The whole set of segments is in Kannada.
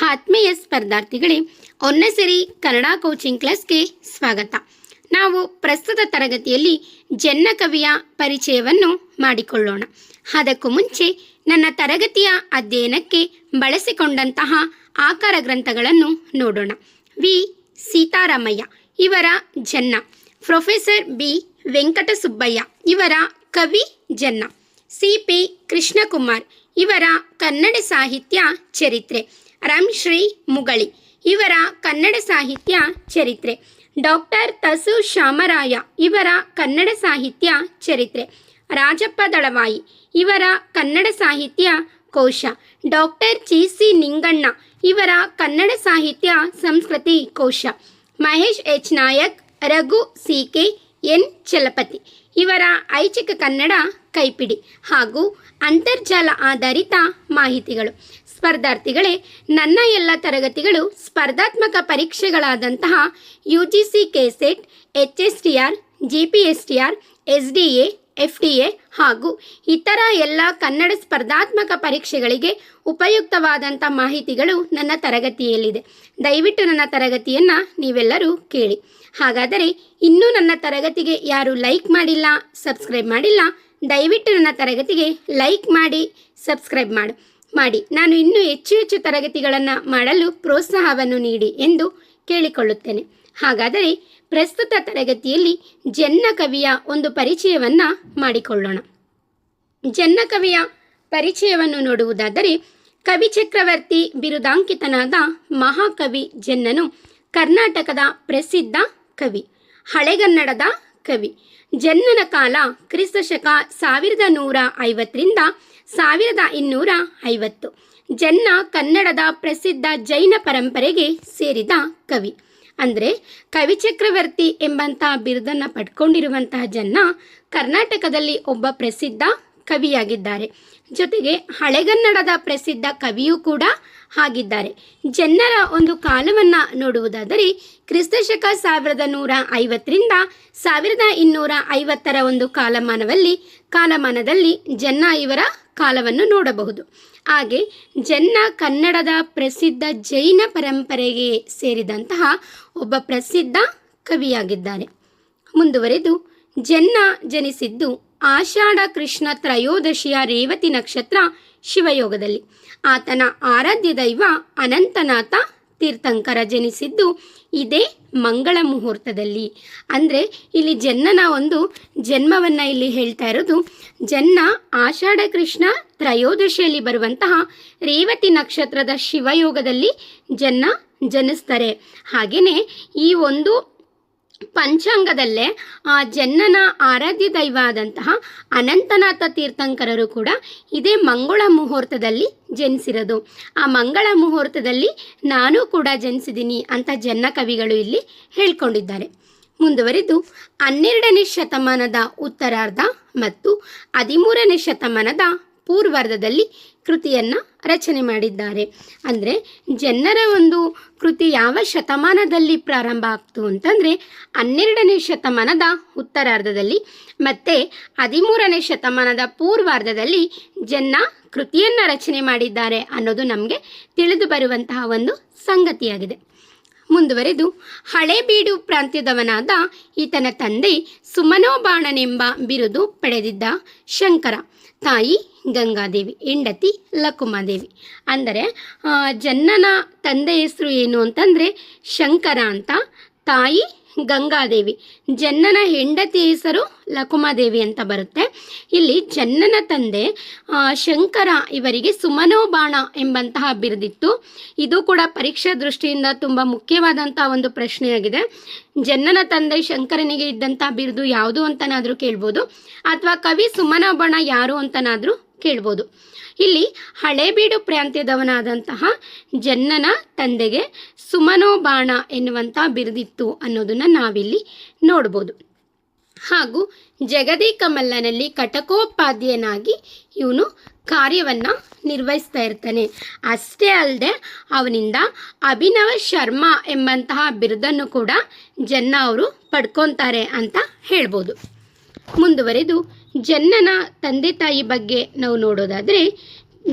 ಆತ್ಮೀಯ ಸ್ಪರ್ಧಾರ್ಥಿಗಳೇ ಒನ್ನಸರಿ ಕನ್ನಡ ಕೋಚಿಂಗ್ ಕ್ಲಾಸ್ಗೆ ಸ್ವಾಗತ. ನಾವು ಪ್ರಸ್ತುತ ತರಗತಿಯಲ್ಲಿ ಜನ್ನ ಕವಿಯ ಪರಿಚಯವನ್ನು ಮಾಡಿಕೊಳ್ಳೋಣ. ಅದಕ್ಕೂ ಮುಂಚೆ ನನ್ನ ತರಗತಿಯ ಅಧ್ಯಯನಕ್ಕೆ ಬಳಸಿಕೊಂಡಂತಹ ಆಕಾರ ಗ್ರಂಥಗಳನ್ನು ನೋಡೋಣ. ವಿ. ಸೀತಾರಾಮಯ್ಯ, ಇವರ ಜನ್ನ ಪ್ರೊಫೆಸರ್ ಬಿ. ವೆಂಕಟಸುಬ್ಬಯ್ಯ, ಇವರ ಕವಿ ಜನ್ನ ಸಿ. ಪಿ. ಕೃಷ್ಣಕುಮಾರ್, ಇವರ ಕನ್ನಡ ಸಾಹಿತ್ಯ ಚರಿತ್ರೆ. ಶ್ರೀ ಮುಗಳಿ. ಇವರ ಕನ್ನಡ ಸಾಹಿತ್ಯ ಚರಿತ್ರೆ. ಡಾಕ್ಟರ್ ತಸು ಶಾಮರಾಯ ಇವರ ಕನ್ನಡ ಸಾಹಿತ್ಯ ಚರಿತ್ರೆ. ರಾಜಪ್ಪ ದಳವಾಯಿ ಇವರ ಕನ್ನಡ ಸಾಹಿತ್ಯ ಕೋಶ. Doctor G C. ನಿಂಗಣ್ಣ ಇವರ ಕನ್ನಡ ಸಾಹಿತ್ಯ ಸಂಸ್ಕೃತಿ ಕೋಶ. Mahesh H. Nayak, Raghu C. K. N. Chalapathi ಇವರ ಐಚ್ಛಿಕ ಕನ್ನಡ ಕೈಪಿಡಿ ಹಾಗೂ ಅಂತರ್ಜಾಲ ಆಧಾರಿತ ಮಾಹಿತಿಗಳು. ಸ್ಪರ್ಧಾರ್ಥಿಗಳೇ, ನನ್ನ ಎಲ್ಲ ತರಗತಿಗಳು ಸ್ಪರ್ಧಾತ್ಮಕ ಪರೀಕ್ಷೆಗಳಾದಂತಹ U G C KSET H S T R G P S T R S D A F D A ಹಾಗೂ ಇತರ ಎಲ್ಲ ಕನ್ನಡ ಸ್ಪರ್ಧಾತ್ಮಕ ಪರೀಕ್ಷೆಗಳಿಗೆ ಉಪಯುಕ್ತವಾದಂಥ ಮಾಹಿತಿಗಳು ನನ್ನ ತರಗತಿಯಲ್ಲಿದೆ. ದಯವಿಟ್ಟು ನನ್ನ ತರಗತಿಯನ್ನು ನೀವೆಲ್ಲರೂ ಕೇಳಿ. ಹಾಗಾದರೆ ಇನ್ನೂ ನನ್ನ ತರಗತಿಗೆ ಯಾರು ಲೈಕ್ ಮಾಡಿಲ್ಲ, ಸಬ್ಸ್ಕ್ರೈಬ್ ಮಾಡಿಲ್ಲ, ದಯವಿಟ್ಟು ನನ್ನ ತರಗತಿಗೆ ಲೈಕ್ ಮಾಡಿ, ಸಬ್ಸ್ಕ್ರೈಬ್ ಮಾಡು. ಮಾಡಿ. ನಾನು ಇನ್ನೂ ಹೆಚ್ಚು ಹೆಚ್ಚು ತರಗತಿಗಳನ್ನು ಮಾಡಲು ಪ್ರೋತ್ಸಾಹವನ್ನು ನೀಡಿ ಎಂದು ಕೇಳಿಕೊಳ್ಳುತ್ತೇನೆ. ಹಾಗಾದರೆ ಪ್ರಸ್ತುತ ತರಗತಿಯಲ್ಲಿ ಜನ್ನ ಕವಿಯ ಒಂದು ಪರಿಚಯವನ್ನು ಮಾಡಿಕೊಳ್ಳೋಣ. ಜನ್ನ ಕವಿಯ ಪರಿಚಯವನ್ನು ನೋಡುವುದಾದರೆ ಕವಿ ಚಕ್ರವರ್ತಿ ಬಿರುದಾಂಕಿತನಾದ ಮಹಾಕವಿ ಜನ್ನನು ಕರ್ನಾಟಕದ ಪ್ರಸಿದ್ಧ ಕವಿ, ಹಳೆಗನ್ನಡದ ಕವಿ. ಜನ್ನನ ಕಾಲ ಕ್ರಿಸ್ತ ಶಕ ಸಾವಿರದ ನೂರ ಐವತ್ತರಿಂದ ಸಾವಿರದ ಇನ್ನೂರ ಐವತ್ತು. ಜನ್ನ ಕನ್ನಡದ ಪ್ರಸಿದ್ಧ ಜೈನ ಪರಂಪರೆಗೆ ಸೇರಿದ ಕವಿ. ಅಂದರೆ ಕವಿ ಚಕ್ರವರ್ತಿ ಎಂಬಂತಹ ಬಿರುದನ್ನು ಪಡ್ಕೊಂಡಿರುವಂತಹ ಜನ್ನ ಕರ್ನಾಟಕದಲ್ಲಿ ಒಬ್ಬ ಪ್ರಸಿದ್ಧ ಕವಿಯಾಗಿದ್ದಾರೆ. ಜೊತೆಗೆ ಹಳೆಗನ್ನಡದ ಪ್ರಸಿದ್ಧ ಕವಿಯೂ ಕೂಡ ಆಗಿದ್ದಾರೆ. ಜನ್ನರ ಒಂದು ಕಾಲವನ್ನು ನೋಡುವುದಾದರೆ ಕ್ರಿಸ್ತಶಕ ಸಾವಿರದ ನೂರ ಐವತ್ತರಿಂದ ಸಾವಿರದ ಇನ್ನೂರ ಐವತ್ತರ ಒಂದು ಕಾಲಮಾನದಲ್ಲಿ ಕಾಲಮಾನದಲ್ಲಿ ಜನ್ನ ಇವರ ಕಾಲವನ್ನು ನೋಡಬಹುದು. ಹಾಗೆ ಜನ್ನ ಕನ್ನಡದ ಪ್ರಸಿದ್ಧ ಜೈನ ಪರಂಪರೆಗೆ ಸೇರಿದಂತಹ ಒಬ್ಬ ಪ್ರಸಿದ್ಧ ಕವಿಯಾಗಿದ್ದಾರೆ. ಮುಂದುವರೆದು ಜನ್ನ ಜನಿಸಿದ್ದು ಆಷಾಢ ಕೃಷ್ಣ ತ್ರಯೋದಶಿಯ ರೇವತಿ ನಕ್ಷತ್ರ ಶಿವಯೋಗದಲ್ಲಿ. ಆತನ ಆರಾಧ್ಯ ದೈವ ಅನಂತನಾಥ ತೀರ್ಥಂಕರ ಜನಿಸಿದ್ದು ಇದೇ ಮಂಗಳ ಮುಹೂರ್ತದಲ್ಲಿ. ಅಂದರೆ ಇಲ್ಲಿ ಜನ್ನನ ಒಂದು ಜನ್ಮವನ್ನು ಇಲ್ಲಿ ಹೇಳ್ತಾ ಇರೋದು. ಜನ್ನ ಆಷಾಢ ಕೃಷ್ಣ ತ್ರಯೋದಶಿಯಲ್ಲಿ ಬರುವಂತಹ ರೇವತಿ ನಕ್ಷತ್ರದ ಶಿವಯೋಗದಲ್ಲಿ ಜನ್ನ ಜನಿಸ್ತಾರೆ. ಹಾಗೆಯೇ ಈ ಒಂದು ಪಂಚಾಂಗದಲ್ಲೇ, ಆ ಜನ್ನನ ಆರಾಧ್ಯ ದೈವ ಆದಂತಹ ಅನಂತನಾಥ ತೀರ್ಥಂಕರರು ಕೂಡ ಇದೇ ಮಂಗಳ ಮುಹೂರ್ತದಲ್ಲಿ ಜನಿಸಿರೋದು. ಆ ಮಂಗಳ ಮುಹೂರ್ತದಲ್ಲಿ ನಾನು ಕೂಡ ಜನಿಸಿದ್ದೀನಿ ಅಂತ ಜನ್ನ ಕವಿಗಳು ಇಲ್ಲಿ ಹೇಳ್ಕೊಂಡಿದ್ದಾರೆ. ಮುಂದುವರಿದು, ಹನ್ನೆರಡನೇ ಶತಮಾನದ ಉತ್ತರಾರ್ಧ ಮತ್ತು ಹದಿಮೂರನೇ ಶತಮಾನದ ಪೂರ್ವಾರ್ಧದಲ್ಲಿ ಕೃತಿಯನ್ನು ರಚನೆ ಮಾಡಿದ್ದಾರೆ. ಅಂದರೆ ಜನರ ಒಂದು ಕೃತಿ ಯಾವ ಶತಮಾನದಲ್ಲಿ ಪ್ರಾರಂಭ ಆಗ್ತು ಅಂತಂದರೆ ಹನ್ನೆರಡನೇ ಶತಮಾನದ ಉತ್ತರಾರ್ಧದಲ್ಲಿ ಮತ್ತು ಹದಿಮೂರನೇ ಶತಮಾನದ ಪೂರ್ವಾರ್ಧದಲ್ಲಿ ಜನ್ನ ಕೃತಿಯನ್ನು ರಚನೆ ಮಾಡಿದ್ದಾರೆ ಅನ್ನೋದು ನಮಗೆ ತಿಳಿದು ಬರುವಂತಹ ಒಂದು ಸಂಗತಿಯಾಗಿದೆ. ಮುಂದುವರೆದು ಹಳೇಬೀಡು ಪ್ರಾಂತ್ಯದವನಾದ ಈತನ ತಂದೆ ಸುಮನೋಬಾಣನೆಂಬ ಬಿರುದು ಪಡೆದಿದ್ದ ಶಂಕರ. ತಾಯಿ ಗಂಗಾದೇವಿ ಹೆಂಡತಿ ಲಕುಮಾದೇವಿ. ಅಂದರೆ ಜನ್ನನ ತಂದೆ ಹೆಸರು ಏನು ಅಂತಂದರೆ ಶಂಕರ ಅಂತ ತಾಯಿ ಗಂಗಾದೇವಿ. ಜನ್ನನ ಹೆಂಡತಿ ಹೆಸರು ಲಕುಮಾದೇವಿ ಅಂತ ಬರುತ್ತೆ. ಇಲ್ಲಿ ಜನ್ನನ ತಂದೆ ಶಂಕರ ಇವರಿಗೆ ಸುಮನೋಬಾಣ ಎಂಬಂತಹ ಬಿರುದಿತ್ತು. ಇದು ಕೂಡ ಪರೀಕ್ಷಾ ದೃಷ್ಟಿಯಿಂದ ತುಂಬ ಮುಖ್ಯವಾದಂತಹ ಒಂದು ಪ್ರಶ್ನೆಯಾಗಿದೆ. ಜನ್ನನ ತಂದೆ, ಶಂಕರನಿಗೆ ಇದ್ದಂತಹ ಬಿರುದು ಯಾವುದು ಅಂತನಾದರೂ ಕೇಳ್ಬೋದು. ಅಥವಾ ಕವಿ ಸುಮನೋಬಾಣ ಯಾರು ಅಂತನಾದರೂ ಕೇಳ್ಬೋದು. ಇಲ್ಲಿ ಹಳೇಬೀಡು ಪ್ರಾಂತ್ಯದವನಾದಂತಹ ಜನ್ನನ ತಂದೆಗೆ ಸುಮನೋಬಾಣ ಎನ್ನುವಂಥ ಬಿರುದಿತ್ತು ಅನ್ನೋದನ್ನು ನಾವಿಲ್ಲಿ ನೋಡ್ಬೋದು. ಹಾಗೂ ಜಗದಿ ಕಮಲ್ಲನಲ್ಲಿ ಕಟಕೋಪಾಧ್ಯಾಯನಾಗಿ ಇವನು ಕಾರ್ಯವನ್ನು ನಿರ್ವಹಿಸ್ತಾ ಇರ್ತಾನೆ. ಅಷ್ಟೇ ಅಲ್ಲದೆ ಅವನಿಂದ ಅಭಿನವ ಶರ್ಮಾ ಎಂಬಂತಹ ಬಿರುದನ್ನು ಕೂಡ ಜನ್ನ ಅವರು ಪಡ್ಕೊತಾರೆ ಅಂತ ಹೇಳ್ಬೋದು. ಮುಂದುವರೆದು ಜನ್ನನ ತಂದೆ ತಾಯಿ ಬಗ್ಗೆ ನಾವು ನೋಡೋದಾದರೆ,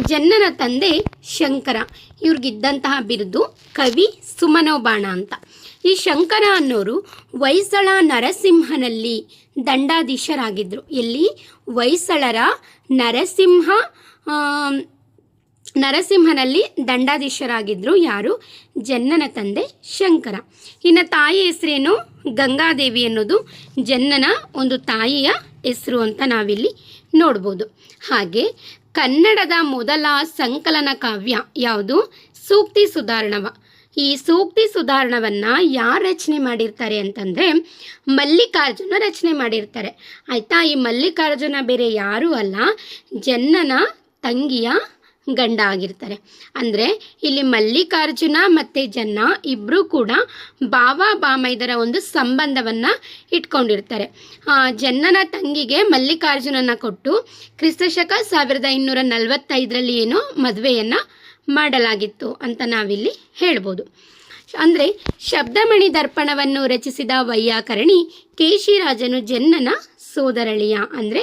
ಜನ್ನನ ತಂದೆ ಶಂಕರ. ಇವ್ರಿಗಿದ್ದಂತಹ ಬಿರುದು ಕವಿ ಸುಮನೋಬಾಣ ಅಂತ. ಈ ಶಂಕರ ಅನ್ನೋರು ಹೊಯ್ಸಳ ನರಸಿಂಹನಲ್ಲಿ ದಂಡಾಧೀಶರಾಗಿದ್ದರು ಎಲ್ಲಿ ಹೊಯ್ಸಳರ ನರಸಿಂಹ ನರಸಿಂಹನಲ್ಲಿ ದಂಡಾಧೀಶರಾಗಿದ್ದರು ಯಾರು? ಜನ್ನನ ತಂದೆ ಶಂಕರ. ಇನ್ನು ತಾಯಿ ಹೆಸರೇನು? ಗಂಗಾದೇವಿ ಅನ್ನೋದು ಜನ್ನನ ಒಂದು ತಾಯಿಯ ಹೆಸರು ಅಂತ ನಾವಿಲ್ಲಿ ನೋಡ್ಬೋದು. ಹಾಗೆ ಕನ್ನಡದ ಮೊದಲ ಸಂಕಲನ ಕಾವ್ಯ ಯಾವುದು? ಸೂಕ್ತಿ ಸುಧಾರಣವ. ಈ ಸೂಕ್ತಿ ಸುಧಾರಣವನ್ನು ಯಾರು ರಚನೆ ಮಾಡಿರ್ತಾರೆ ಅಂತಂದರೆ ಮಲ್ಲಿಕಾರ್ಜುನ ರಚನೆ ಮಾಡಿರ್ತಾರೆ. ಆಯಿತಾ? ಈ ಮಲ್ಲಿಕಾರ್ಜುನ ಬೇರೆ ಯಾರೂ ಅಲ್ಲ. ಜನ್ನನ, ತಂಗಿಯ ಗಂಡ ಆಗಿರ್ತಾರೆ. ಅಂದರೆ ಇಲ್ಲಿ ಮಲ್ಲಿಕಾರ್ಜುನ ಮತ್ತು ಜನ್ನ ಇಬ್ಬರೂ ಕೂಡ ಬಾವ ಬಾಮೈದರ ಒಂದು ಸಂಬಂಧವನ್ನು ಇಟ್ಕೊಂಡಿರ್ತಾರೆ. ಜನ್ನನ ತಂಗಿಗೆ ಮಲ್ಲಿಕಾರ್ಜುನನ ಕೊಟ್ಟು ಕ್ರಿಸ್ತಶಕ ಸಾವಿರದ ಇನ್ನೂರ ನಲವತ್ತೈದರಲ್ಲಿ ಏನು ಮದುವೆಯನ್ನು ಮಾಡಲಾಗಿತ್ತು ಅಂತ ನಾವಿಲ್ಲಿ ಹೇಳ್ಬೋದು. ಅಂದರೆ ಶಬ್ದಮಣಿ ದರ್ಪಣವನ್ನು ರಚಿಸಿದ ವೈಯಾಕರಣಿ ಕೇಶಿರಾಜನು ಜನ್ನನ ಸೋದರಳಿಯ, ಅಂದರೆ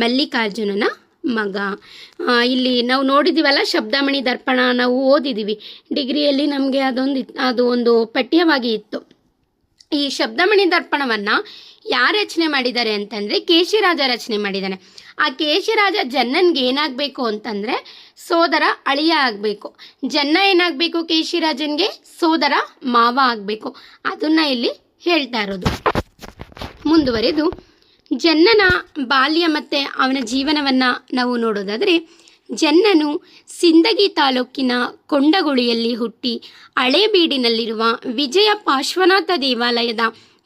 ಮಲ್ಲಿಕಾರ್ಜುನನ ಮಗ. ಇಲ್ಲಿ ನಾವು ನೋಡಿದ್ದೀವಲ್ಲ ಶಬ್ದಮಣಿ ದರ್ಪಣ, ನಾವು ಓದಿದ್ದೀವಿ ಡಿಗ್ರಿಯಲ್ಲಿ ನಮಗೆ ಅದೊಂದು ಅದು ಒಂದು ಪಠ್ಯವಾಗಿ ಇತ್ತು. ಈ ಶಬ್ದಮಣಿ ದರ್ಪಣವನ್ನು ಯಾರು ರಚನೆ ಮಾಡಿದ್ದಾರೆ ಅಂತಂದರೆ ಕೇಶಿರಾಜ ರಚನೆ ಮಾಡಿದ್ದಾನೆ. ಆ ಕೇಶಿರಾಜ ಜನ್ನನ್ಗೆ ಏನಾಗಬೇಕು ಅಂತಂದರೆ ಸೋದರ ಅಳಿಯ ಆಗಬೇಕು. ಜನ್ನ ಏನಾಗಬೇಕು ಕೇಶಿರಾಜನ್ಗೆ? ಸೋದರ ಮಾವ ಆಗಬೇಕು. ಅದನ್ನು ಇಲ್ಲಿ ಹೇಳ್ತಾ ಇರೋದು. ಮುಂದುವರೆದು ಜನ್ನನ ಬಾಲ್ಯ ಮತ್ತು ಅವನ ಜೀವನವನ್ನು ನಾವು ನೋಡೋದಾದರೆ, ಜನ್ನನು ಸಿಂದಗಿ ತಾಲೂಕಿನ ಕೊಂಡಗುಳಿಯಲ್ಲಿ ಹುಟ್ಟಿ ಹಳೇಬೀಡಿನಲ್ಲಿರುವ ವಿಜಯ ಪಾರ್ಶ್ವನಾಥ ದೇವಾಲಯದ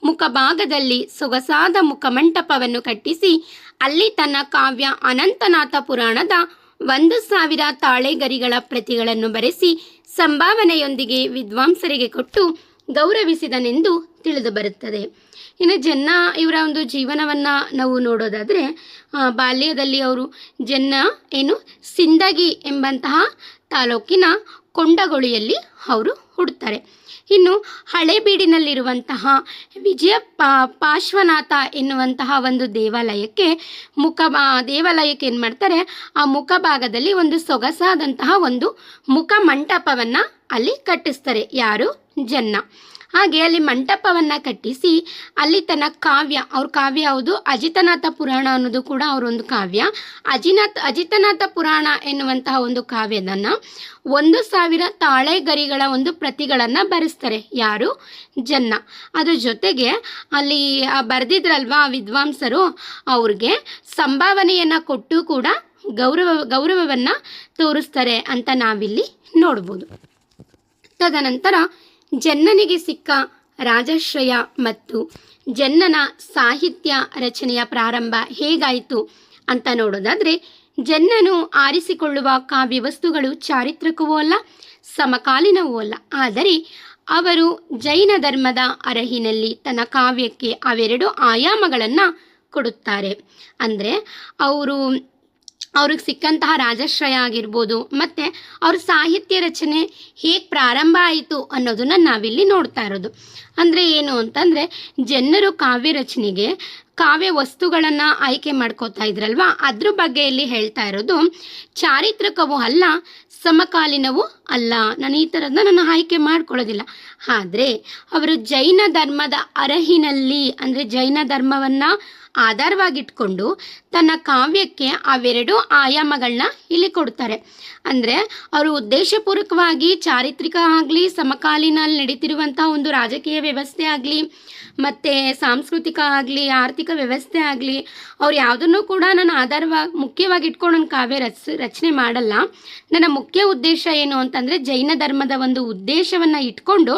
ಮುಖಭಾಗದಲ್ಲಿ ಸೊಗಸಾದ ಮುಖಮಂಟಪವನ್ನು ಕಟ್ಟಿಸಿ, ಅಲ್ಲಿ ತನ್ನ ಕಾವ್ಯ ಅನಂತನಾಥ ಪುರಾಣದ ಒಂದು ಸಾವಿರ ತಾಳೆಗರಿಗಳ ಪ್ರತಿಗಳನ್ನು ಬರೆಸಿ, ಸಂಭಾವನೆಯೊಂದಿಗೆ ವಿದ್ವಾಂಸರಿಗೆ ಕೊಟ್ಟು ಗೌರವಿಸಿದನೆಂದು ತಿಳಿದು ಬರುತ್ತದೆ. ಇನ್ನು ಜನ್ನ ಇವರ ಒಂದು ಜೀವನವನ್ನು ನಾವು ನೋಡೋದಾದರೆ ಬಾಲ್ಯದಲ್ಲಿ ಅವರು ಜನ್ನ ಏನು ಸಿಂದಗಿ ಎಂಬಂತಹ ತಾಲೂಕಿನ ಕೊಂಡಗೊಳಿಯಲ್ಲಿ ಅವರು ಹುಡ್ತಾರೆ. ಇನ್ನು ಹಳೆಬೀಡಿನಲ್ಲಿರುವಂತಹ ವಿಜಯ ಪಾ, ಪಾರ್ಶ್ವನಾಥ ಎನ್ನುವಂತಹ ಒಂದು ದೇವಾಲಯಕ್ಕೆ ಮುಖ ದೇವಾಲಯಕ್ಕೆ ಏನು ಮಾಡ್ತಾರೆ, ಆ ಮುಖಭಾಗದಲ್ಲಿ ಒಂದು ಸೊಗಸಾದಂತಹ ಒಂದು ಮುಖ ಮಂಟಪವನ್ನು ಅಲ್ಲಿ ಕಟ್ಟಿಸ್ತಾರೆ. ಯಾರು? ಜನ್ನ. ಹಾಗೆ ಅಲ್ಲಿ ಮಂಟಪವನ್ನು ಕಟ್ಟಿಸಿ ಅಲ್ಲಿ ತನ್ನ ಕಾವ್ಯ, ಅವ್ರ ಕಾವ್ಯ ಯಾವುದು? ಅಜಿತನಾಥ ಪುರಾಣ ಅನ್ನೋದು ಕೂಡ ಅವರೊಂದು ಕಾವ್ಯ. ಅಜಿನಾಥ್ ಅಜಿತನಾಥ ಪುರಾಣ ಎನ್ನುವಂತಹ ಒಂದು ಕಾವ್ಯದನ್ನ ಒಂದು ಸಾವಿರ ತಾಳೆಗರಿಗಳ ಒಂದು ಪ್ರತಿಗಳನ್ನು ಬರೆಸ್ತಾರೆ. ಯಾರು? ಜನ್ನ. ಅದ್ರ ಜೊತೆಗೆ ಅಲ್ಲಿ ಬರೆದಿದ್ರಲ್ವಾ ವಿದ್ವಾಂಸರು? ಅವ್ರಿಗೆ ಸಂಭಾವನೆಯನ್ನು ಕೊಟ್ಟು ಕೂಡ ಗೌರವ, ಗೌರವವನ್ನು ತೋರಿಸ್ತಾರೆ ಅಂತ ನಾವಿಲ್ಲಿ ನೋಡ್ಬೋದು. ತದನಂತರ ಜನ್ನನಿಗೆ ಸಿಕ್ಕ ರಾಜಾಶ್ರಯ ಮತ್ತು ಜನ್ನನ ಸಾಹಿತ್ಯ ರಚನೆಯ ಪ್ರಾರಂಭ ಹೇಗಾಯಿತು ಅಂತ ನೋಡೋದಾದರೆ, ಜನ್ನನು ಆರಿಸಿಕೊಳ್ಳುವ ಕಾವ್ಯ ವಸ್ತುಗಳು ಚಾರಿತ್ರಿಕವೂ ಅಲ್ಲ, ಸಮಕಾಲೀನವೂ ಅಲ್ಲ. ಆದರೆ ಅವರು ಜೈನ ಧರ್ಮದ ಅರಹಿನಲ್ಲಿ ತನ್ನ ಕಾವ್ಯಕ್ಕೆ ಅವೆರಡು ಆಯಾಮಗಳನ್ನು ಕೊಡುತ್ತಾರೆ. ಅಂದರೆ, ಅವರು ಅವ್ರಿಗೆ ಸಿಕ್ಕಂತಹ ರಾಜಶ್ರಯ ಆಗಿರ್ಬೋದು, ಮತ್ತು ಅವ್ರ ಸಾಹಿತ್ಯ ರಚನೆ ಹೇಗೆ ಪ್ರಾರಂಭ ಆಯಿತು ಅನ್ನೋದನ್ನು ನಾವಿಲ್ಲಿ ನೋಡ್ತಾ ಇರೋದು. ಅಂದರೆ ಏನು ಅಂತಂದರೆ, ಜನರು ಕಾವ್ಯ ರಚನೆಗೆ ಕಾವ್ಯ ವಸ್ತುಗಳನ್ನು ಆಯ್ಕೆ ಮಾಡ್ಕೋತಾ ಇದ್ರಲ್ವಾ? ಅದ್ರ ಬಗ್ಗೆ ಇಲ್ಲಿ ಹೇಳ್ತಾ ಇರೋದು, ಚಾರಿತ್ರಿಕವೂ ಅಲ್ಲ, ಸಮಕಾಲೀನವೂ ಅಲ್ಲ. ನಾನು ಈ ಥರದನ್ನ ನಾನು ಆಯ್ಕೆ ಮಾಡ್ಕೊಳ್ಳೋದಿಲ್ಲ. ಆದರೆ, ಅವರು ಜೈನ ಧರ್ಮದ ಅರಹಿನಲ್ಲಿ, ಅಂದರೆ ಜೈನ ಧರ್ಮವನ್ನು ಆಧಾರವಾಗಿಟ್ಕೊಂಡು ತನ್ನ ಕಾವ್ಯಕ್ಕೆ ಅವೆರಡು ಆಯಾಮಗಳನ್ನ ಇಲ್ಲಿ ಕೊಡ್ತಾರೆ. ಅಂದರೆ ಅವರು ಉದ್ದೇಶಪೂರ್ವಕವಾಗಿ ಚಾರಿತ್ರಿಕ ಆಗಲಿ ಸಮಕಾಲೀನ ನಡೀತಿರುವಂತಹ ಒಂದು ರಾಜಕೀಯ ವ್ಯವಸ್ಥೆ ಆಗಲಿ, ಮತ್ತು ಸಾಂಸ್ಕೃತಿಕ ಆಗಲಿ, ಆರ್ಥಿಕ ವ್ಯವಸ್ಥೆ ಆಗಲಿ, ಅವ್ರು ಯಾವುದನ್ನು ಕೂಡ ನಾನು ಆಧಾರವಾಗಿ ಮುಖ್ಯವಾಗಿ ಇಟ್ಕೊಂಡು ಒಂದು ಕಾವ್ಯ ರಚ, ರಚನೆ ಮಾಡಲ್ಲ. ನನ್ನ ಮುಖ್ಯ ಉದ್ದೇಶ ಏನು ಅಂತಂದರೆ ಜೈನ ಧರ್ಮದ ಒಂದು ಉದ್ದೇಶವನ್ನು ಇಟ್ಕೊಂಡು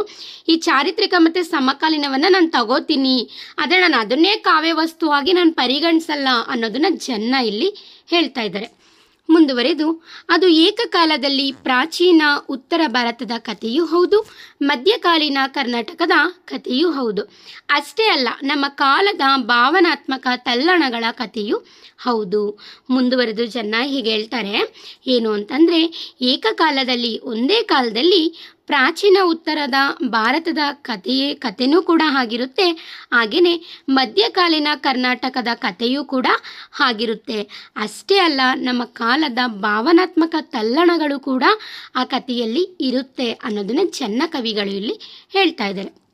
ಈ ಚಾರಿತ್ರಿಕ ಮತ್ತು ಸಮಕಾಲೀನವನ್ನು ನಾನು ತಗೋತೀನಿ. ಆದರೆ ನಾನು ಅದನ್ನೇ ಕಾವ್ಯ ವಸ್ತುವಾಗಿ ನಾನು ಪರಿಗಣಿಸಲ್ಲ ಅನ್ನೋದನ್ನ ಜನ್ನ ಇಲ್ಲಿ ಹೇಳ್ತಾ ಇದ್ದಾರೆ. ಮುಂದುವರೆದು, ಅದು ಏಕಕಾಲದಲ್ಲಿ ಪ್ರಾಚೀನ ಉತ್ತರ ಭಾರತದ ಕಥೆಯೂ ಹೌದು, ಮಧ್ಯಕಾಲೀನ ಕರ್ನಾಟಕದ ಕಥೆಯೂ ಹೌದು. ಅಷ್ಟೇ ಅಲ್ಲ, ನಮ್ಮ ಕಾಲದ ಭಾವನಾತ್ಮಕ ತಲ್ಲಣಗಳ ಕಥೆಯೂ ಹೌದು. ಮುಂದುವರೆದು ಜನ ಹೀಗೆ ಹೇಳ್ತಾರೆ, ಏನು ಅಂತಂದರೆ, ಏಕಕಾಲದಲ್ಲಿ ಒಂದೇ ಕಾಲದಲ್ಲಿ ಪ್ರಾಚೀನ ಉತ್ತರದ ಭಾರತದ ಕಥೆಯೇ ಕಥೆನೂ ಕೂಡ ಆಗಿರುತ್ತೆ. ಹಾಗೆಯೇ ಮಧ್ಯಕಾಲೀನ ಕರ್ನಾಟಕದ ಕಥೆಯೂ ಕೂಡ ಆಗಿರುತ್ತೆ. ಅಷ್ಟೇ ಅಲ್ಲ, ನಮ್ಮ ಕಾಲದ ಭಾವನಾತ್ಮಕ ತಲ್ಲಣಗಳು ಕೂಡ ಆ ಕಥೆಯಲ್ಲಿ ಇರುತ್ತೆ ಅನ್ನೋದನ್ನು ಚೆನ್ನ ಕವಿಗಳು ಇಲ್ಲಿ ಹೇಳ್ತಾ ಇದ್ದಾರೆ.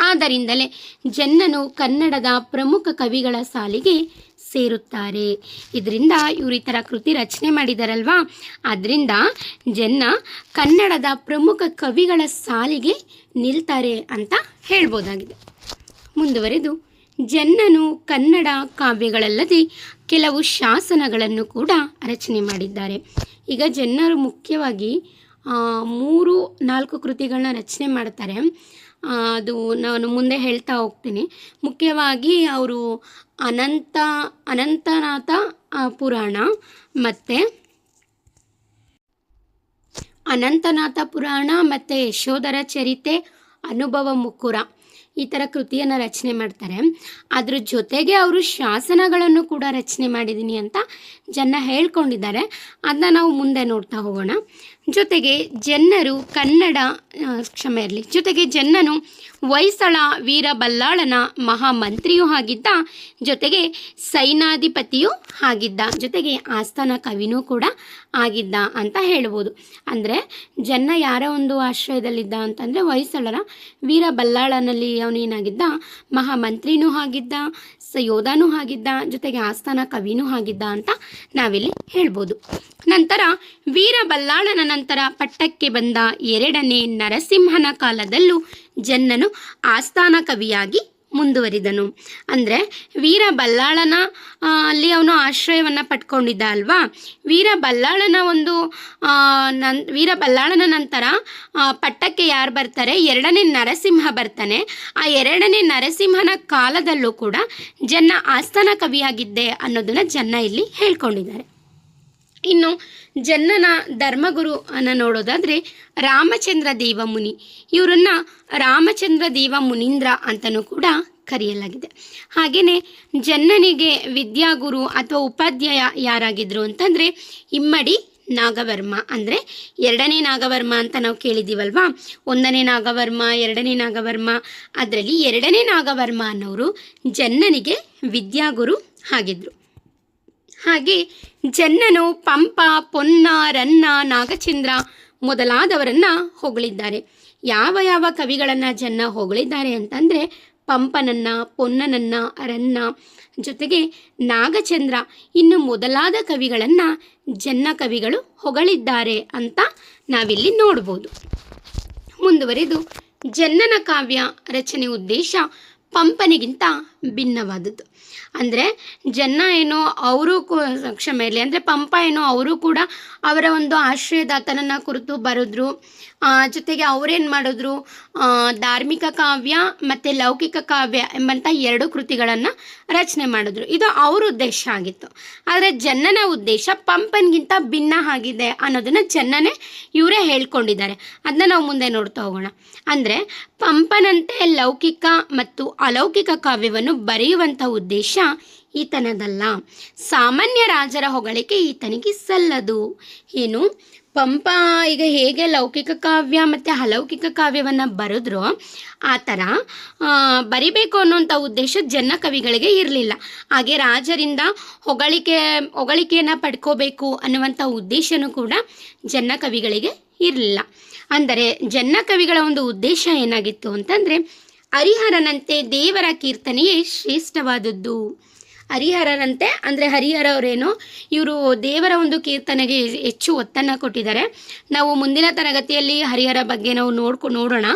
ಆದ್ದರಿಂದಲೇ ಜನ್ನನು ಕನ್ನಡದ ಪ್ರಮುಖ ಕವಿಗಳ ಸಾಲಿಗೆ ಸೇರುತ್ತಾರೆ. ಇದರಿಂದ ಇವರು ಈ ಥರ ಕೃತಿ ರಚನೆ ಮಾಡಿದಾರಲ್ವಾ? ಅದರಿಂದ ಜನ್ನ ಕನ್ನಡದ ಪ್ರಮುಖ ಕವಿಗಳ ಸಾಲಿಗೆ ನಿಲ್ತಾರೆ ಅಂತ ಹೇಳ್ಬೋದಾಗಿದೆ. ಮುಂದುವರೆದು, ಜನ್ನನು ಕನ್ನಡ ಕಾವ್ಯಗಳಲ್ಲದೆ ಕೆಲವು ಶಾಸನಗಳನ್ನು ಕೂಡ ರಚನೆ ಮಾಡಿದ್ದಾರೆ. ಈಗ ಜನ್ನರು ಮುಖ್ಯವಾಗಿ ಮೂರು, ನಾಲ್ಕು ಕೃತಿಗಳನ್ನ ರಚನೆ ಮಾಡ್ತಾರೆ. ಅದು ನಾನು ಮುಂದೆ ಹೇಳ್ತಾ ಹೋಗ್ತೀನಿ. ಮುಖ್ಯವಾಗಿ ಅವರು ಅನಂತ, ಅನಂತನಾಥ ಪುರಾಣ ಮತ್ತು ಅನಂತನಾಥ ಪುರಾಣ ಮತ್ತು ಯಶೋಧರ ಚರಿತೆ, ಅನುಭವ ಮುಕುರ ಈ ಥರ ಕೃತಿಯನ್ನು ರಚನೆ ಮಾಡ್ತಾರೆ. ಅದ್ರ ಜೊತೆಗೆ ಅವರು ಶಾಸನಗಳನ್ನು ಕೂಡ ರಚನೆ ಮಾಡಿದ್ದೀನಿ ಅಂತ ಜನ ಹೇಳ್ಕೊಂಡಿದ್ದಾರೆ. ಅದನ್ನ ನಾವು ಮುಂದೆ ನೋಡ್ತಾ ಹೋಗೋಣ. ಜೊತೆಗೆ ಜನ್ನರು ಕನ್ನಡ ಕ್ಷಮೆ ಇರಲಿ. ಜೊತೆಗೆ ಜನ್ನನು ಹೊಯ್ಸಳ ವೀರಬಲ್ಲಾಳನ ಮಹಾಮಂತ್ರಿಯೂ ಆಗಿದ್ದ, ಜೊತೆಗೆ ಸೈನಾಧಿಪತಿಯೂ ಆಗಿದ್ದ. ಜೊತೆಗೆ ಆಸ್ಥಾನ ಕವಿನೂ ಕೂಡ ಆಗಿದ್ದ ಅಂತ ಹೇಳ್ಬೋದು. ಅಂದರೆ ಜನ್ನ ಯಾರ ಒಂದು ಆಶ್ರಯದಲ್ಲಿದ್ದ ಅಂತಂದರೆ ಹೊಯ್ಸಳರ ವೀರ ಬಲ್ಲಾಳನಲ್ಲಿ ಅವನೇನಾಗಿದ್ದ ಮಹಾಮಂತ್ರಿನೂ ಆಗಿದ್ದ ಯೋಧನೂ ಆಗಿದ್ದ, ಜೊತೆಗೆ ಆಸ್ಥಾನ ಕವಿನೂ ಆಗಿದ್ದ ಅಂತ ನಾವಿಲ್ಲಿ ಹೇಳ್ಬೋದು. ನಂತರ ವೀರ ಬಲ್ಲಾಳನ ನಂತರ ಪಟ್ಟಕ್ಕೆ ಬಂದ ಎರಡನೇ ನರಸಿಂಹನ ಕಾಲದಲ್ಲೂ ಜನ್ನನು ಆಸ್ಥಾನ ಕವಿಯಾಗಿ ಮುಂದುವರಿದನು. ಅಂದರೆ ವೀರ ಬಲ್ಲಾಳನ ಅಲ್ಲಿ ಅವನು ಆಶ್ರಯವನ್ನು ಪಟ್ಕೊಂಡಿದ್ದ ಅಲ್ವಾ? ವೀರ ಬಲ್ಲಾಳನ ಒಂದು ನನ್, ವೀರ ಬಲ್ಲಾಳನ ನಂತರ ಪಟ್ಟಕ್ಕೆ ಯಾರು ಬರ್ತಾರೆ? ಎರಡನೇ ನರಸಿಂಹ ಬರ್ತಾನೆ. ಆ ಎರಡನೇ ನರಸಿಂಹನ ಕಾಲದಲ್ಲೂ ಕೂಡ ಜನ್ನ ಆಸ್ಥಾನ ಕವಿಯಾಗಿದ್ದೆ ಅನ್ನೋದನ್ನು ಜನ್ನ ಇಲ್ಲಿ ಹೇಳ್ಕೊಂಡಿದ್ದಾರೆ. ಇನ್ನು ಜನ್ನನ ಧರ್ಮಗುರು ಅನ್ನ ನೋಡೋದಾದ್ರೆ ರಾಮಚಂದ್ರ ದೇವ ಮುನಿ ಇವರನ್ನ ರಾಮಚಂದ್ರ ದೇವ ಮುನೀಂದ್ರ ಅಂತಲೂ ಕೂಡ ಕರೆಯಲಾಗಿದೆ. ಹಾಗೆಯೇ ಜನ್ನನಿಗೆ ವಿದ್ಯಾಗುರು ಅಥವಾ ಉಪಾಧ್ಯಾಯ ಯಾರಾಗಿದ್ರು ಅಂತಂದರೆ ಇಮ್ಮಡಿ ನಾಗವರ್ಮ. ಅಂದರೆ ಎರಡನೇ ನಾಗವರ್ಮ ಅಂತ ನಾವು ಕೇಳಿದ್ದೀವಲ್ವಾ? ಒಂದನೇ ನಾಗವರ್ಮ, ಎರಡನೇ ನಾಗವರ್ಮ. ಅದರಲ್ಲಿ ಎರಡನೇ ನಾಗವರ್ಮ ಅನ್ನೋರು ಜನ್ನನಿಗೆ ವಿದ್ಯಾಗುರು ಆಗಿದ್ರು. ಹಾಗೆ ಜನ್ನನು ಪಂಪ, ಪೊನ್ನ, ರನ್ನ, ನಾಗಚಂದ್ರ ಮೊದಲಾದವರನ್ನ ಹೊಗಳಿದ್ದಾರೆ. ಯಾವ ಯಾವ ಕವಿಗಳನ್ನು ಜನ್ನ ಹೊಗಳಿದ್ದಾರೆ ಅಂತಂದರೆ ಪಂಪನನ್ನ, ಪೊನ್ನನನ್ನ, ರನ್ನ ಜೊತೆಗೆ ನಾಗಚಂದ್ರ ಇನ್ನು ಮೊದಲಾದ ಕವಿಗಳನ್ನು ಜನ್ನ ಕವಿಗಳು ಹೊಗಳಿದ್ದಾರೆ ಅಂತ ನಾವಿಲ್ಲಿ ನೋಡ್ಬೋದು. ಮುಂದುವರೆದು ಜನ್ನನ ಕಾವ್ಯ ರಚನೆ ಉದ್ದೇಶ ಪಂಪನಿಗಿಂತ ಭಿನ್ನವಾದದ್ದು. ಅಂದರೆ ಜನ್ನ ಏನು ಅವರು ಕ್ಷಮೆ ಇರಲಿ. ಅಂದರೆ ಪಂಪ ಏನೋ ಅವರು ಕೂಡ ಅವರ ಒಂದು ಆಶ್ರಯದಾತನನ್ನು ಕುರಿತು ಬರೆದ್ರು. ಜೊತೆಗೆ ಅವರೇನು ಮಾಡಿದ್ರು? ಧಾರ್ಮಿಕ ಕಾವ್ಯ ಮತ್ತು ಲೌಕಿಕ ಕಾವ್ಯ ಎಂಬಂಥ ಎರಡು ಕೃತಿಗಳನ್ನು ರಚನೆ ಮಾಡಿದ್ರು. ಇದು ಅವ್ರ ಉದ್ದೇಶ ಆಗಿತ್ತು. ಆದರೆ ಜನ್ನನ ಉದ್ದೇಶ ಪಂಪನ್ಗಿಂತ ಭಿನ್ನ ಆಗಿದೆ ಅನ್ನೋದನ್ನು ಜನ್ನನೇ ಇವರೇ ಹೇಳ್ಕೊಂಡಿದ್ದಾರೆ. ಅದನ್ನ ನಾವು ಮುಂದೆ ನೋಡ್ತಾ ಹೋಗೋಣ. ಅಂದರೆ ಪಂಪನಂತೆ ಲೌಕಿಕ ಮತ್ತು ಅಲೌಕಿಕ ಕಾವ್ಯವನ್ನು ಬರೆಯುವಂಥ ಉದ್ದೇಶ ಈತನದಲ್ಲ. ಸಾಮಾನ್ಯ ರಾಜರ ಹೊಗಳಿಕೆ ಈತನಿಗೆ ಸಲ್ಲದು. ಏನು? ಪಂಪ ಈಗ ಹೇಗೆ ಲೌಕಿಕ ಕಾವ್ಯ ಮತ್ತು ಅಲೌಕಿಕ ಕಾವ್ಯವನ್ನು ಬರೆದ್ರೋ ಆ ಥರ ಬರಿಬೇಕು ಅನ್ನೋಂಥ ಉದ್ದೇಶ ಜನ ಕವಿಗಳಿಗೆ ಇರಲಿಲ್ಲ. ಹಾಗೆ ರಾಜರಿಂದ ಹೊಗಳಿಕೆ, ಹೊಗಳಿಕೆಯನ್ನು ಪಡ್ಕೋಬೇಕು ಅನ್ನುವಂಥ ಉದ್ದೇಶನೂ ಕೂಡ ಜನ ಕವಿಗಳಿಗೆ ಇರಲಿಲ್ಲ. ಅಂದರೆ ಜನ ಕವಿಗಳ ಒಂದು ಉದ್ದೇಶ ಏನಾಗಿತ್ತು ಅಂತಂದರೆ ಹರಿಹರನಂತೆ ದೇವರ ಕೀರ್ತನೆಯೇ ಶ್ರೇಷ್ಠವಾದದ್ದು. ಹರಿಹರನಂತೆ ಅಂದರೆ ಹರಿಹರ ಅವರೇನು ಇವರು ದೇವರ ಒಂದು ಕೀರ್ತನೆಗೆ ಹೆಚ್ಚು ಒತ್ತನ್ನು ಕೊಟ್ಟಿದ್ದಾರೆ. ನಾವು ಮುಂದಿನ ತರಗತಿಯಲ್ಲಿ ಹರಿಹರ ಬಗ್ಗೆ ನಾವು ನೋಡ್ಕೊ, ನೋಡೋಣ.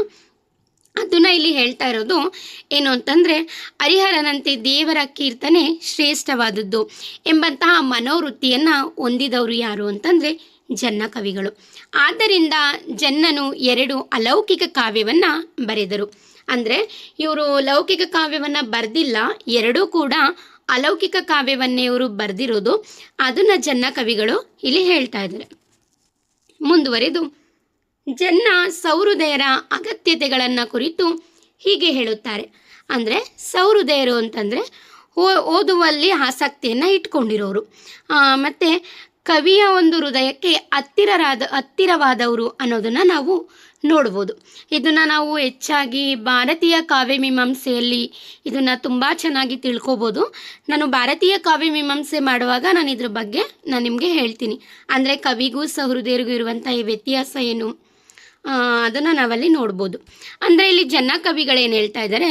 ಅದನ್ನು ಇಲ್ಲಿ ಹೇಳ್ತಾ ಇರೋದು ಏನು ಅಂತಂದರೆ, ಹರಿಹರನಂತೆ ದೇವರ ಕೀರ್ತನೆ ಶ್ರೇಷ್ಠವಾದದ್ದು ಎಂಬಂತಹ ಮನೋವೃತ್ತಿಯನ್ನು ಹೊಂದಿದವರು ಯಾರು ಅಂತಂದರೆ, ಜನ್ನ ಕವಿಗಳು. ಆದ್ದರಿಂದ ಜನ್ನನು ಎರಡು ಅಲೌಕಿಕ ಕಾವ್ಯವನ್ನು ಬರೆದರು. ಅಂದರೆ ಇವರು ಲೌಕಿಕ ಕಾವ್ಯವನ್ನು ಬರೆದಿಲ್ಲ, ಎರಡೂ ಕೂಡ ಅಲೌಕಿಕ ಕಾವ್ಯವನ್ನೇ ಇವರು ಬರೆದಿರೋದು. ಅದನ್ನು ಜನ್ನ ಕವಿಗಳು ಇಲ್ಲಿ ಹೇಳ್ತಾ ಇದ್ದಾರೆ. ಮುಂದುವರೆದು. ಜನ್ನ ಸೌಹೃದಯರ ಅಗತ್ಯತೆಗಳನ್ನು ಕುರಿತು ಹೀಗೆ ಹೇಳುತ್ತಾರೆ. ಅಂದರೆ ಸೌಹೃದಯರು ಅಂತಂದರೆ ಓದುವಲ್ಲಿ ಆಸಕ್ತಿಯನ್ನು ಇಟ್ಕೊಂಡಿರೋರು. ಮತ್ತು ಕವಿಯ ಒಂದು ಹೃದಯಕ್ಕೆ ಹತ್ತಿರರಾದ, ಹತ್ತಿರವಾದವರು ಅನ್ನೋದನ್ನು ನಾವು ನೋಡ್ಬೋದು. ಇದನ್ನು ನಾವು ಹೆಚ್ಚಾಗಿ ಭಾರತೀಯ ಕಾವ್ಯ ಮೀಮಾಂಸೆಯಲ್ಲಿ ಇದನ್ನು ತುಂಬ ಚೆನ್ನಾಗಿ ತಿಳ್ಕೊಬೋದು. ನಾನು ಭಾರತೀಯ ಕಾವ್ಯ ಮೀಮಾಂಸೆ ಮಾಡುವಾಗ ನಾನು ಇದ್ರ ಬಗ್ಗೆ ನಾನು ನಿಮಗೆ ಹೇಳ್ತೀನಿ. ಅಂದರೆ ಕವಿಗೂ ಸಹೃದಯರಿಗೂ ಇರುವಂಥ ಈ ವ್ಯತ್ಯಾಸ ಏನು? ಅದನ್ನು ನಾವಲ್ಲಿ ನೋಡ್ಬೋದು. ಅಂದರೆ ಇಲ್ಲಿ ಜನ ಕವಿಗಳೇನು ಹೇಳ್ತಾ ಇದ್ದಾರೆ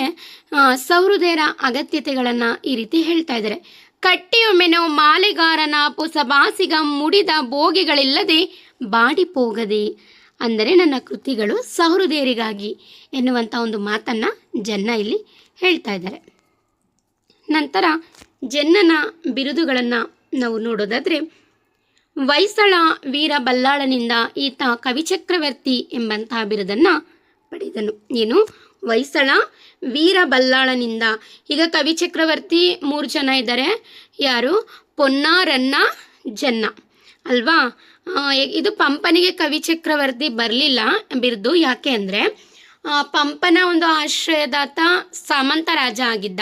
ಸಹೃದಯರ ಅಗತ್ಯತೆಗಳನ್ನು ಈ ರೀತಿ ಹೇಳ್ತಾ ಇದ್ದಾರೆ ಕಟ್ಟಿಯೊಮ್ಮೆನೋ ಮಾಲೆಗಾರನ ಪುಸಬಾಸಿಗ ಮುಡಿದ ಬೋಗಿಗಳಿಲ್ಲದೆ ಬಾಡಿಪೋಗದೆ ಅಂದರೆ ನನ್ನ ಕೃತಿಗಳು ಸಹೃದಯರಿಗಾಗಿ ಎನ್ನುವಂಥ ಒಂದು ಮಾತನ್ನು ಜನ್ನ ಇಲ್ಲಿ ಹೇಳ್ತಾ ಇದ್ದಾರೆ. ನಂತರ ಜನ್ನನ ಬಿರುದುಗಳನ್ನು ನಾವು ನೋಡೋದಾದರೆ, ವೈಸಳ ವೀರ ಬಲ್ಲಾಳನಿಂದ ಈತ ಕವಿಚಕ್ರವರ್ತಿ ಎಂಬಂತಹ ಬಿರುದನ್ನು ಪಡೆದನು. ಏನು? ವೈಸಳ ವೀರ ಈಗ ಈಗ ಕವಿಚಕ್ರವರ್ತಿ ಮೂರು ಜನ ಇದ್ದಾರೆ. ಯಾರು? ಪೊನ್ನಾರನ್ನ ಜನ್ನ. ಅಲ್ವಾ? ಇದು ಪಂಪನಿಗೆ ಕವಿ ಚಕ್ರವರ್ತಿ ಬರಲಿಲ್ಲ ಬಿರ್ದು. ಯಾಕೆ ಅಂದರೆ ಪಂಪನ ಒಂದು ಆಶ್ರಯದಾತ ಸಾಮಂತ ರಾಜ ಆಗಿದ್ದ.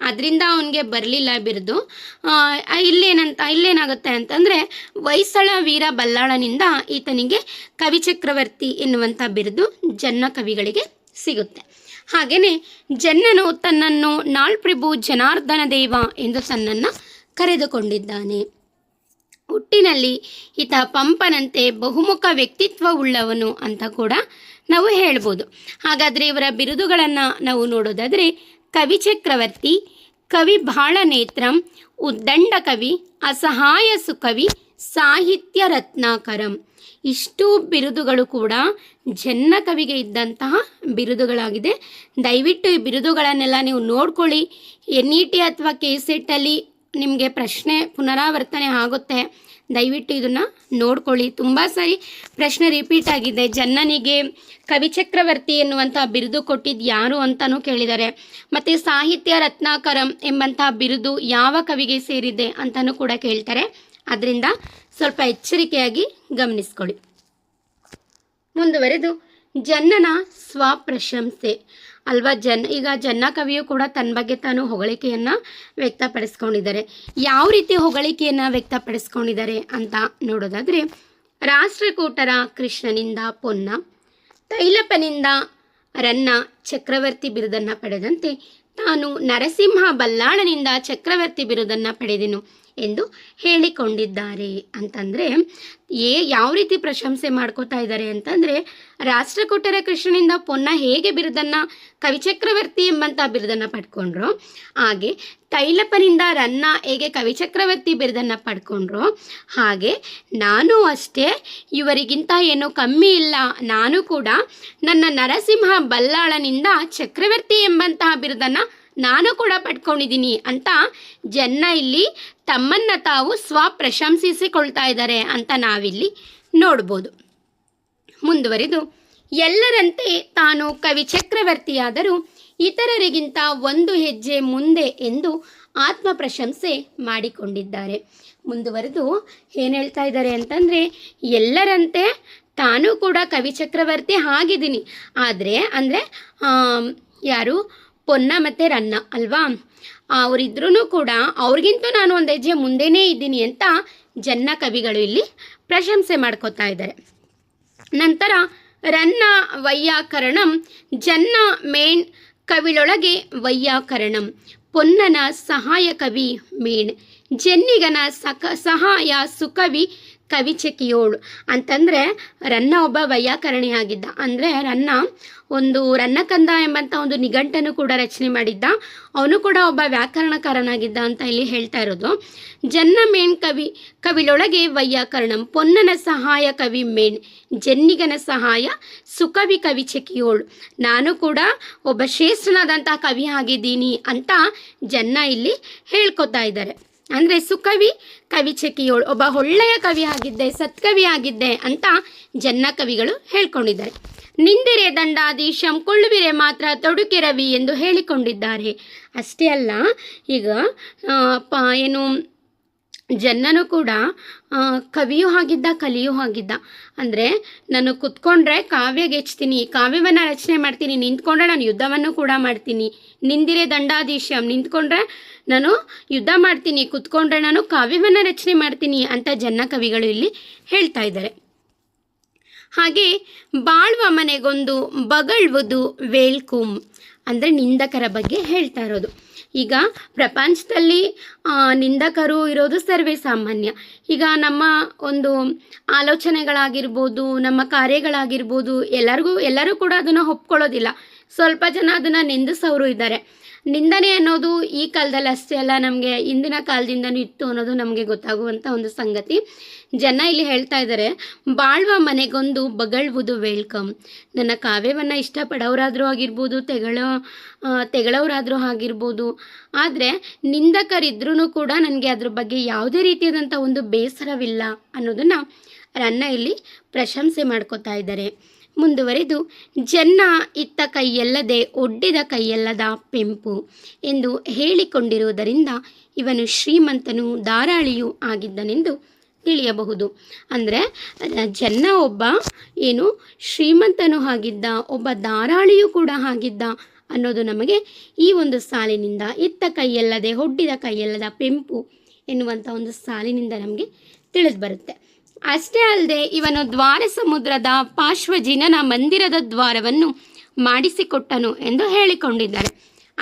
ಅದರಿಂದ ಅವನಿಗೆ ಬರಲಿಲ್ಲ ಬಿರ್ದು. ಇಲ್ಲೇನಂತ, ಇಲ್ಲೇನಾಗುತ್ತೆ ಅಂತಂದರೆ, ಹೊಯ್ಸಳ ವೀರ ಬಲ್ಲಾಳನಿಂದ ಈತನಿಗೆ ಕವಿಚಕ್ರವರ್ತಿ ಎನ್ನುವಂಥ ಬಿರುದು ಜನ್ನ ಕವಿಗಳಿಗೆ ಸಿಗುತ್ತೆ. ಹಾಗೆಯೇ ಜನ್ನನು ತನ್ನನ್ನು ನಾಳ್ಪ್ರಭು ಜನಾರ್ದನ ದೇವ ಎಂದು ತನ್ನನ್ನು ಕರೆದುಕೊಂಡಿದ್ದಾನೆ. ಹುಟ್ಟಿನಲ್ಲಿ ಈತ ಪಂಪನಂತೆ ಬಹುಮುಖ ವ್ಯಕ್ತಿತ್ವವುಳ್ಳವನು ಅಂತ ಕೂಡ ನಾವು ಹೇಳ್ಬೋದು. ಹಾಗಾದರೆ ಇವರ ಬಿರುದುಗಳನ್ನು ನಾವು ನೋಡೋದಾದರೆ ಕವಿ ಚಕ್ರವರ್ತಿ, ಕವಿ ಬಾಳ ನೇತ್ರಂ ಉದ್ದಂಡ ಕವಿ ಅಸಹಾಯ ಸುಕವಿ, ಸಾಹಿತ್ಯ ರತ್ನಾಕರಂ. ಇಷ್ಟು ಬಿರುದುಗಳು ಕೂಡ ಜನ್ನ ಕವಿಗೆ ಇದ್ದಂತಹ ಬಿರುದುಗಳಾಗಿದೆ. ದಯವಿಟ್ಟು ಈ ಬಿರುದುಗಳನ್ನೆಲ್ಲ ನೀವು ನೋಡ್ಕೊಳ್ಳಿ. ಎನ್ ಇ ಟಿ ಅಥವಾ ಕೆ ಸೆಟ್ಟಲ್ಲಿ ನಿಮಗೆ ಪ್ರಶ್ನೆ ಪುನರಾವರ್ತನೆ ಆಗುತ್ತೆ. ದಯವಿಟ್ಟು ಇದನ್ನು ನೋಡ್ಕೊಳ್ಳಿ. ತುಂಬ ಸಾರಿ ಪ್ರಶ್ನೆ ರಿಪೀಟ್ ಆಗಿದೆ. ಜನ್ನನಿಗೆ ಕವಿಚಕ್ರವರ್ತಿ ಎನ್ನುವಂಥ ಬಿರುದು ಕೊಟ್ಟಿದ್ದು ಯಾರು ಅಂತಲೂ ಕೇಳಿದ್ದಾರೆ ಮತ್ತು ಸಾಹಿತ್ಯ ರತ್ನಾಕರಂ ಎಂಬಂತಹ ಬಿರುದು ಯಾವ ಕವಿಗೆ ಸೇರಿದೆ ಅಂತಲೂ ಕೂಡ ಕೇಳ್ತಾರೆ. ಅದರಿಂದ ಸ್ವಲ್ಪ ಎಚ್ಚರಿಕೆಯಾಗಿ ಗಮನಿಸ್ಕೊಳ್ಳಿ. ಮುಂದುವರೆದು, ಜನ್ನನ ಸ್ವಪ್ರಶಂಸೆ. ಅಲ್ವಾ, ಜನ್, ಈಗ ಜನ್ನ ಕವಿಯು ಕೂಡ ತನ್ನ ಬಗ್ಗೆ ತಾನು ಹೊಗಳಿಕೆಯನ್ನು ವ್ಯಕ್ತಪಡಿಸ್ಕೊಂಡಿದ್ದಾರೆ. ಯಾವ ರೀತಿ ಹೊಗಳಿಕೆಯನ್ನು ವ್ಯಕ್ತಪಡಿಸ್ಕೊಂಡಿದ್ದಾರೆ ಅಂತ ನೋಡೋದಾದರೆ, ರಾಷ್ಟ್ರಕೂಟರ ಕೃಷ್ಣನಿಂದ ಪೊನ್ನ ತೈಲಪನಿಂದ ರನ್ನ ಚಕ್ರವರ್ತಿ ಬಿರುದನ್ನು ಪಡೆದಂತೆ ತಾನು ನರಸಿಂಹ ಬಲ್ಲಾಳನಿಂದ ಚಕ್ರವರ್ತಿ ಬಿರುದನ್ನು ಪಡೆದೆನು. ಎಂದು ಹೇಳಿಕೊಂಡಿದ್ದಾರೆ. ಅಂತಂದರೆ ಏ ಯಾವ ರೀತಿ ಪ್ರಶಂಸೆ ಮಾಡ್ಕೋತಾ ಇದ್ದಾರೆ ಅಂತಂದರೆ, ರಾಷ್ಟ್ರಕೂಟರ ಕೃಷ್ಣನಿಂದ ಪೊನ್ನ ಹೇಗೆ ಬಿರುದನ್ನು ಕವಿಚಕ್ರವರ್ತಿ ಎಂಬಂಥ ಬಿರುದನ್ನು ಪಡ್ಕೊಂಡ್ರು. ಹಾಗೆ ತೈಲಪನಿಂದ ರನ್ನ ಹೇಗೆ ಕವಿಚಕ್ರವರ್ತಿ ಬಿರುದನ್ನು ಪಡ್ಕೊಂಡ್ರು. ಹಾಗೆ ನಾನು ಅಷ್ಟೇ, ಇವರಿಗಿಂತ ಏನು ಕಮ್ಮಿ ಇಲ್ಲ, ನಾನು ಕೂಡ ನನ್ನ ನರಸಿಂಹ ಬಲ್ಲಾಳನಿಂದ ಚಕ್ರವರ್ತಿ ಎಂಬಂತಹ ಬಿರುದನ್ನು ನಾನು ಕೂಡ ಪಡ್ಕೊಂಡಿದ್ದೀನಿ ಅಂತ ಜನ ಇಲ್ಲಿ ತಮ್ಮನ್ನು ತಾವು ಸ್ವಪ್ರಶಂಸಿಸಿಕೊಳ್ತಾ ಇದ್ದಾರೆ ಅಂತ ನಾವಿಲ್ಲಿ ನೋಡ್ಬೋದು. ಮುಂದುವರಿದು, ಎಲ್ಲರಂತೆ ತಾನು ಕವಿ ಚಕ್ರವರ್ತಿಯಾದರೂ ಇತರರಿಗಿಂತ ಒಂದು ಹೆಜ್ಜೆ ಮುಂದೆ ಎಂದು ಆತ್ಮ ಪ್ರಶಂಸೆ ಮಾಡಿಕೊಂಡಿದ್ದಾರೆ. ಮುಂದುವರೆದು, ಏನು ಹೇಳ್ತಾ ಇದ್ದಾರೆ ಅಂತಂದರೆ, ಎಲ್ಲರಂತೆ ತಾನು ಕೂಡ ಕವಿ ಚಕ್ರವರ್ತಿ ಆಗಿದ್ದೀನಿ. ಆದರೆ, ಅಂದರೆ ಯಾರು? ಪೊನ್ನ ಮತ್ತು ರನ್ನ, ಅಲ್ವಾ? ಅವರಿದ್ರೂ ಕೂಡ ಅವ್ರಿಗಿಂತ ನಾನು ಒಂದು ಹೆಜ್ಜೆ ಮುಂದೆನೇ ಇದ್ದೀನಿ ಅಂತ ಜನ್ನ ಕವಿಗಳು ಇಲ್ಲಿ ಪ್ರಶಂಸೆ ಮಾಡ್ಕೋತಾ ಇದ್ದಾರೆ. ನಂತರ ರನ್ನ ವೈಯಾಕರಣಂ, ಜನ್ನ ಮೇಣ್ ಕವಿಳೊಳಗೆ ವೈಯಾಕರಣಂ, ಪೊನ್ನನ ಸಹಾಯ ಕವಿ ಮೇಣ್, ಜನ್ನಿಗನ ಸಕ ಸಹಾಯ ಸುಕವಿ ಕವಿಚಕಿಯೋಳು ಅಂತಂದರೆ ರನ್ನ ಒಬ್ಬ ವೈಯಾಕರಣಿ ಆಗಿದ್ದ. ಅಂದರೆ ರನ್ನ ಒಂದು ರನ್ನಕಂದ ಎಂಬಂಥ ಒಂದು ನಿಘಂಟನ್ನು ಕೂಡ ರಚನೆ ಮಾಡಿದ್ದ. ಅವನು ಕೂಡ ಒಬ್ಬ ವ್ಯಾಕರಣಕಾರನಾಗಿದ್ದ ಅಂತ ಇಲ್ಲಿ ಹೇಳ್ತಾ ಇರೋದು. ಜನ್ನ ಮೇಣ್ ಕವಿ, ಕವಿಲೊಳಗೆ ವೈಯಾಕರಣಂ, ಪೊನ್ನನ ಸಹಾಯ ಕವಿ ಮೇಣ್ ಜನ್ನಿಗನ ಸಹಾಯ ಸುಕವಿ ಕವಿ ಚೆಕಿಯೋಳು ನಾನು ಕೂಡ ಒಬ್ಬ ಶ್ರೇಷ್ಠನಾದಂಥ ಕವಿ ಆಗಿದ್ದೀನಿ ಅಂತ ಜನ್ನ ಇಲ್ಲಿ ಹೇಳ್ಕೊತಾ ಇದ್ದಾರೆ. ಅಂದರೆ ಸುಕವಿ, ಕವಿ ಚೆಕಿಯೋಳು ಒಬ್ಬ ಒಳ್ಳೆಯ ಕವಿ ಆಗಿದ್ದೆ, ಸತ್ಕವಿ ಆಗಿದ್ದೆ ಅಂತ ಜನ್ನ ಕವಿಗಳು ಹೇಳ್ಕೊಂಡಿದ್ದಾರೆ. ನಿಂದಿರೆ ದಂಡಾಧೀಶಂ ಕೊಳ್ಳುವಿರೆ ಮಾತ್ರ ತೊಡುಕೆ ರವಿ ಎಂದು ಹೇಳಿಕೊಂಡಿದ್ದಾರೆ. ಅಷ್ಟೇ ಅಲ್ಲ, ಈಗ ಪ, ಏನು ಜನ್ನನು ಕೂಡ ಕವಿಯೂ ಆಗಿದ್ದ, ಕಲಿಯೂ ಆಗಿದ್ದ. ಅಂದರೆ ನಾನು ಕುತ್ಕೊಂಡ್ರೆ ಕಾವ್ಯ ಗೆಚ್ತೀನಿ ಕಾವ್ಯವನ್ನು ರಚನೆ ಮಾಡ್ತೀನಿ, ನಿಂತ್ಕೊಂಡ್ರೆ ನಾನು ಯುದ್ಧವನ್ನು ಕೂಡ ಮಾಡ್ತೀನಿ. ನಿಂದಿರೆ ದಂಡಾಧೀಶಂ ನಿಂತ್ಕೊಂಡ್ರೆ ನಾನು ಯುದ್ಧ ಮಾಡ್ತೀನಿ, ಕುತ್ಕೊಂಡ್ರೆ ನಾನು ಕಾವ್ಯವನ್ನು ರಚನೆ ಮಾಡ್ತೀನಿ ಅಂತ ಜನ್ನ ಕವಿಗಳು ಇಲ್ಲಿ ಹೇಳ್ತಾ ಇದ್ದಾರೆ. ಹಾಗೆ ಬಾಳ್ವ ಮನೆಗೊಂದು ಬಗಳ್ವುದು ವೇಲ್ಕುಂ, ಅಂದರೆ ನಿಂದಕರ ಬಗ್ಗೆ ಹೇಳ್ತಾ ಇರೋದು. ಈಗ ಪ್ರಪಂಚದಲ್ಲಿ ನಿಂದಕರು ಇರೋದು ಸರ್ವೇ ಸಾಮಾನ್ಯ. ಈಗ ನಮ್ಮ ಒಂದು ಆಲೋಚನೆಗಳಾಗಿರ್ಬೋದು, ನಮ್ಮ ಕಾರ್ಯಗಳಾಗಿರ್ಬೋದು, ಎಲ್ಲರಿಗೂ, ಎಲ್ಲರೂ ಕೂಡ ಅದನ್ನು ಒಪ್ಕೊಳ್ಳೋದಿಲ್ಲ. ಸ್ವಲ್ಪ ಜನ ಅದನ್ನು ನಿಂದಿಸೋರು ಇದ್ದಾರೆ. ನಿಂದನೆ ಅನ್ನೋದು ಈ ಕಾಲದಲ್ಲಿ ಅಷ್ಟೇ ಅಲ್ಲ, ನಮಗೆ ಇಂದಿನ ಕಾಲದಿಂದನೂ ಇತ್ತು ಅನ್ನೋದು ನಮಗೆ ಗೊತ್ತಾಗುವಂಥ ಒಂದು ಸಂಗತಿ. ಜನ ಇಲ್ಲಿ ಹೇಳ್ತಾ ಇದ್ದಾರೆ, ಬಾಳ್ವ ಮನೆಗೊಂದು ಬಗಳುವುದು ವೆಲ್ಕಮ್. ನನ್ನ ಕಾವ್ಯವನ್ನು ಇಷ್ಟಪಡೋರಾದರೂ ಆಗಿರ್ಬೋದು, ತೆಗಳೋ ತೆಗಳವರಾದರೂ ಆಗಿರ್ಬೋದು. ಆದರೆ ನಿಂದಕರಿದ್ರೂ ಕೂಡ ನನಗೆ ಅದ್ರ ಬಗ್ಗೆ ಯಾವುದೇ ರೀತಿಯಾದಂಥ ಒಂದು ಬೇಸರವಿಲ್ಲ ಅನ್ನೋದನ್ನು ರನ್ನ ಇಲ್ಲಿ ಪ್ರಶಂಸೆ ಮಾಡ್ಕೋತಾ ಇದ್ದಾರೆ. ಮುಂದುವರೆದು, ಜನ್ನ ಇತ್ತ ಕೈಯಲ್ಲದೆ ಒಡ್ಡಿದ ಕೈಯಲ್ಲದ ಪೆಂಪು ಎಂದು ಹೇಳಿಕೊಂಡಿರುವುದರಿಂದ ಇವನು ಶ್ರೀಮಂತನು ಧಾರಾಳಿಯೂ ಆಗಿದ್ದನೆಂದು ತಿಳಿಯಬಹುದು. ಅಂದರೆ ಜನ್ನ ಒಬ್ಬ, ಏನು, ಶ್ರೀಮಂತನು ಆಗಿದ್ದ, ಒಬ್ಬ ಧಾರಾಳಿಯೂ ಕೂಡ ಆಗಿದ್ದ ಅನ್ನೋದು ನಮಗೆ ಈ ಒಂದು ಸಾಲಿನಿಂದ ಇತ್ತ ಕೈಯಲ್ಲದೆ, ಒಡ್ಡಿದ ಕೈಯಲ್ಲದ ಪೆಂಪು ಎನ್ನುವಂಥ ಒಂದು ಸಾಲಿನಿಂದ ನಮಗೆ ತಿಳಿದು ಬರುತ್ತೆ. ಅಷ್ಟೇ ಅಲ್ಲದೆ ಇವನು ದ್ವಾರ ಸಮುದ್ರದ ಪಾರ್ಶ್ವಜಿನನ ಮಂದಿರದ ದ್ವಾರವನ್ನು ಮಾಡಿಸಿಕೊಟ್ಟನು ಎಂದು ಹೇಳಿಕೊಂಡಿದ್ದಾರೆ.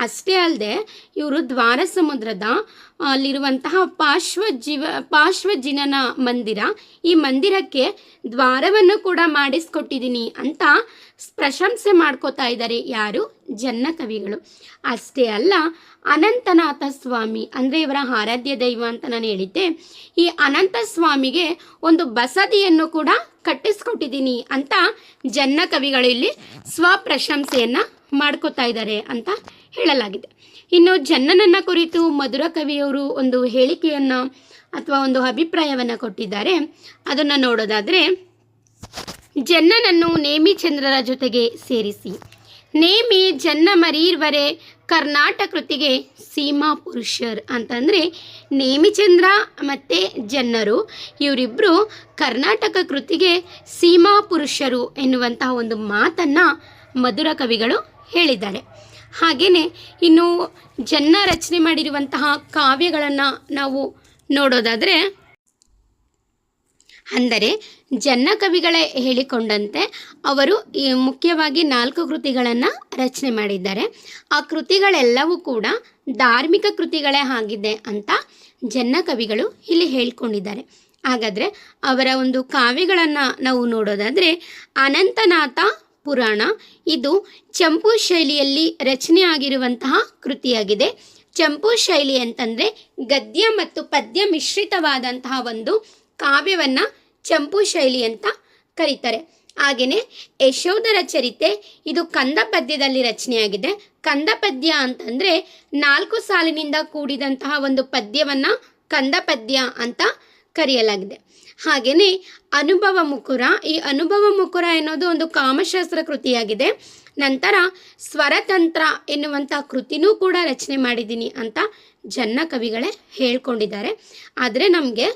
ಅಷ್ಟೇ ಅಲ್ಲದೆ ಇವರು ದ್ವಾರ ಸಮುದ್ರದ ಅಲ್ಲಿರುವಂತಹ ಪಾರ್ಶ್ವ ಜೀವ ಪಾರ್ಶ್ವಜಿನನ ಮಂದಿರ. ಈ ಮಂದಿರಕ್ಕೆ ದ್ವಾರವನ್ನು ಕೂಡ ಮಾಡಿಸ್ಕೊಟ್ಟಿದ್ದೀನಿ ಅಂತ ಪ್ರಶಂಸೆ ಮಾಡ್ಕೋತಾ ಇದ್ದಾರೆ ಯಾರು? ಜನ್ನ ಕವಿಗಳು. ಅಷ್ಟೇ ಅಲ್ಲ, ಅನಂತನಾಥ ಸ್ವಾಮಿ, ಅಂದರೆ ಇವರ ಆರಾಧ್ಯ ದೈವ ಅಂತ ನಾನು ಹೇಳಿದ್ದೆ, ಈ ಅನಂತ ಸ್ವಾಮಿಗೆ ಒಂದು ಬಸದಿಯನ್ನು ಕೂಡ ಕಟ್ಟಿಸ್ಕೊಟ್ಟಿದ್ದೀನಿ ಅಂತ ಜನ್ನ ಕವಿಗಳು ಇಲ್ಲಿ ಸ್ವಪ್ರಶಂಸೆಯನ್ನು ಮಾಡ್ಕೋತಾ ಇದ್ದಾರೆ ಅಂತ ಹೇಳಲಾಗಿದೆ. ಇನ್ನು ಜನ್ನನನ್ನ ಕುರಿತು ಮಧುರ ಕವಿಯವರು ಒಂದು ಹೇಳಿಕೆಯನ್ನು ಅಥವಾ ಒಂದು ಅಭಿಪ್ರಾಯವನ್ನು ಕೊಟ್ಟಿದ್ದಾರೆ. ಅದನ್ನು ನೋಡೋದಾದರೆ, ಜನ್ನನನ್ನು ನೇಮಿಚಂದ್ರರ ಜೊತೆಗೆ ಸೇರಿಸಿ. ನೇಮಿ ಜನ್ನ ಮರೀರ್ವರೆ ಕರ್ನಾಟಕ ಕೃತಿಗೆ ಸೀಮಾ ಪುರುಷರ್ ಅಂತಂದರೆ ನೇಮಿಚಂದ್ರ ಮತ್ತು ಜನ್ನರು ಇವರಿಬ್ಬರು ಕರ್ನಾಟಕ ಕೃತಿಗೆ ಸೀಮಾ ಪುರುಷರು ಎನ್ನುವಂತಹ ಒಂದು ಮಾತನ್ನು ಮಧುರ ಕವಿಗಳು ಹೇಳಿದ್ದಾರೆ ಹಾಗೆಯೇ ಇನ್ನು ಜನ್ನ ರಚನೆ ಮಾಡಿರುವಂತಹ ಕಾವ್ಯಗಳನ್ನು ನಾವು ನೋಡೋದಾದರೆ, ಅಂದರೆ ಜನ್ನ ಕವಿಗಳೇ ಹೇಳಿಕೊಂಡಂತೆ ಅವರು ಮುಖ್ಯವಾಗಿ ನಾಲ್ಕು ಕೃತಿಗಳನ್ನು ರಚನೆ ಮಾಡಿದ್ದಾರೆ. ಆ ಕೃತಿಗಳೆಲ್ಲವೂ ಕೂಡ ಧಾರ್ಮಿಕ ಕೃತಿಗಳೇ ಆಗಿದೆ ಅಂತ ಜನ್ನ ಕವಿಗಳು ಇಲ್ಲಿ ಹೇಳಿಕೊಂಡಿದ್ದಾರೆ. ಹಾಗಾದರೆ ಅವರ ಒಂದು ಕಾವ್ಯಗಳನ್ನು ನಾವು ನೋಡೋದಾದರೆ, ಅನಂತನಾಥ ಪುರಾಣ. ಇದು ಚಂಪು ಶೈಲಿಯಲ್ಲಿ ರಚನೆ ಆಗಿರುವಂತಹ ಕೃತಿಯಾಗಿದೆ. ಚಂಪು ಶೈಲಿ ಅಂತಂದರೆ ಗದ್ಯ ಮತ್ತು ಪದ್ಯ ಮಿಶ್ರಿತವಾದಂತಹ ಒಂದು ಕಾವ್ಯವನ್ನು ಚಂಪು ಶೈಲಿ ಅಂತ ಕರೀತಾರೆ. ಹಾಗೆಯೇ ಯಶೋಧರ ಚರಿತೆ ಇದು ಕಂದ ಪದ್ಯದಲ್ಲಿ ರಚನೆಯಾಗಿದೆ. ಕಂದ ಪದ್ಯ ಅಂತಂದರೆ ನಾಲ್ಕು ಸಾಲಿನಿಂದ ಕೂಡಿದಂತಹ ಒಂದು ಪದ್ಯವನ್ನು ಕಂದ ಪದ್ಯ ಅಂತ ಕರೆಯಲಾಗಿದೆ. ಹಾಗೆಯೇ ಅನುಭವ ಮುಕುರ. ಈ ಅನುಭವ ಮುಕುರ ಎನ್ನುವುದು ಒಂದು ಕಾಮಶಾಸ್ತ್ರ ಕೃತಿಯಾಗಿದೆ. ನಂತರ ಸ್ವರತಂತ್ರ ಎನ್ನುವಂಥ ಕೃತಿನೂ ಕೂಡ ರಚನೆ ಮಾಡಿದ್ದೀನಿ ಅಂತ ಜನ್ನ ಕವಿಗಳೇ ಹೇಳ್ಕೊಂಡಿದ್ದಾರೆ. ಆದರೆ ನಮಗೆ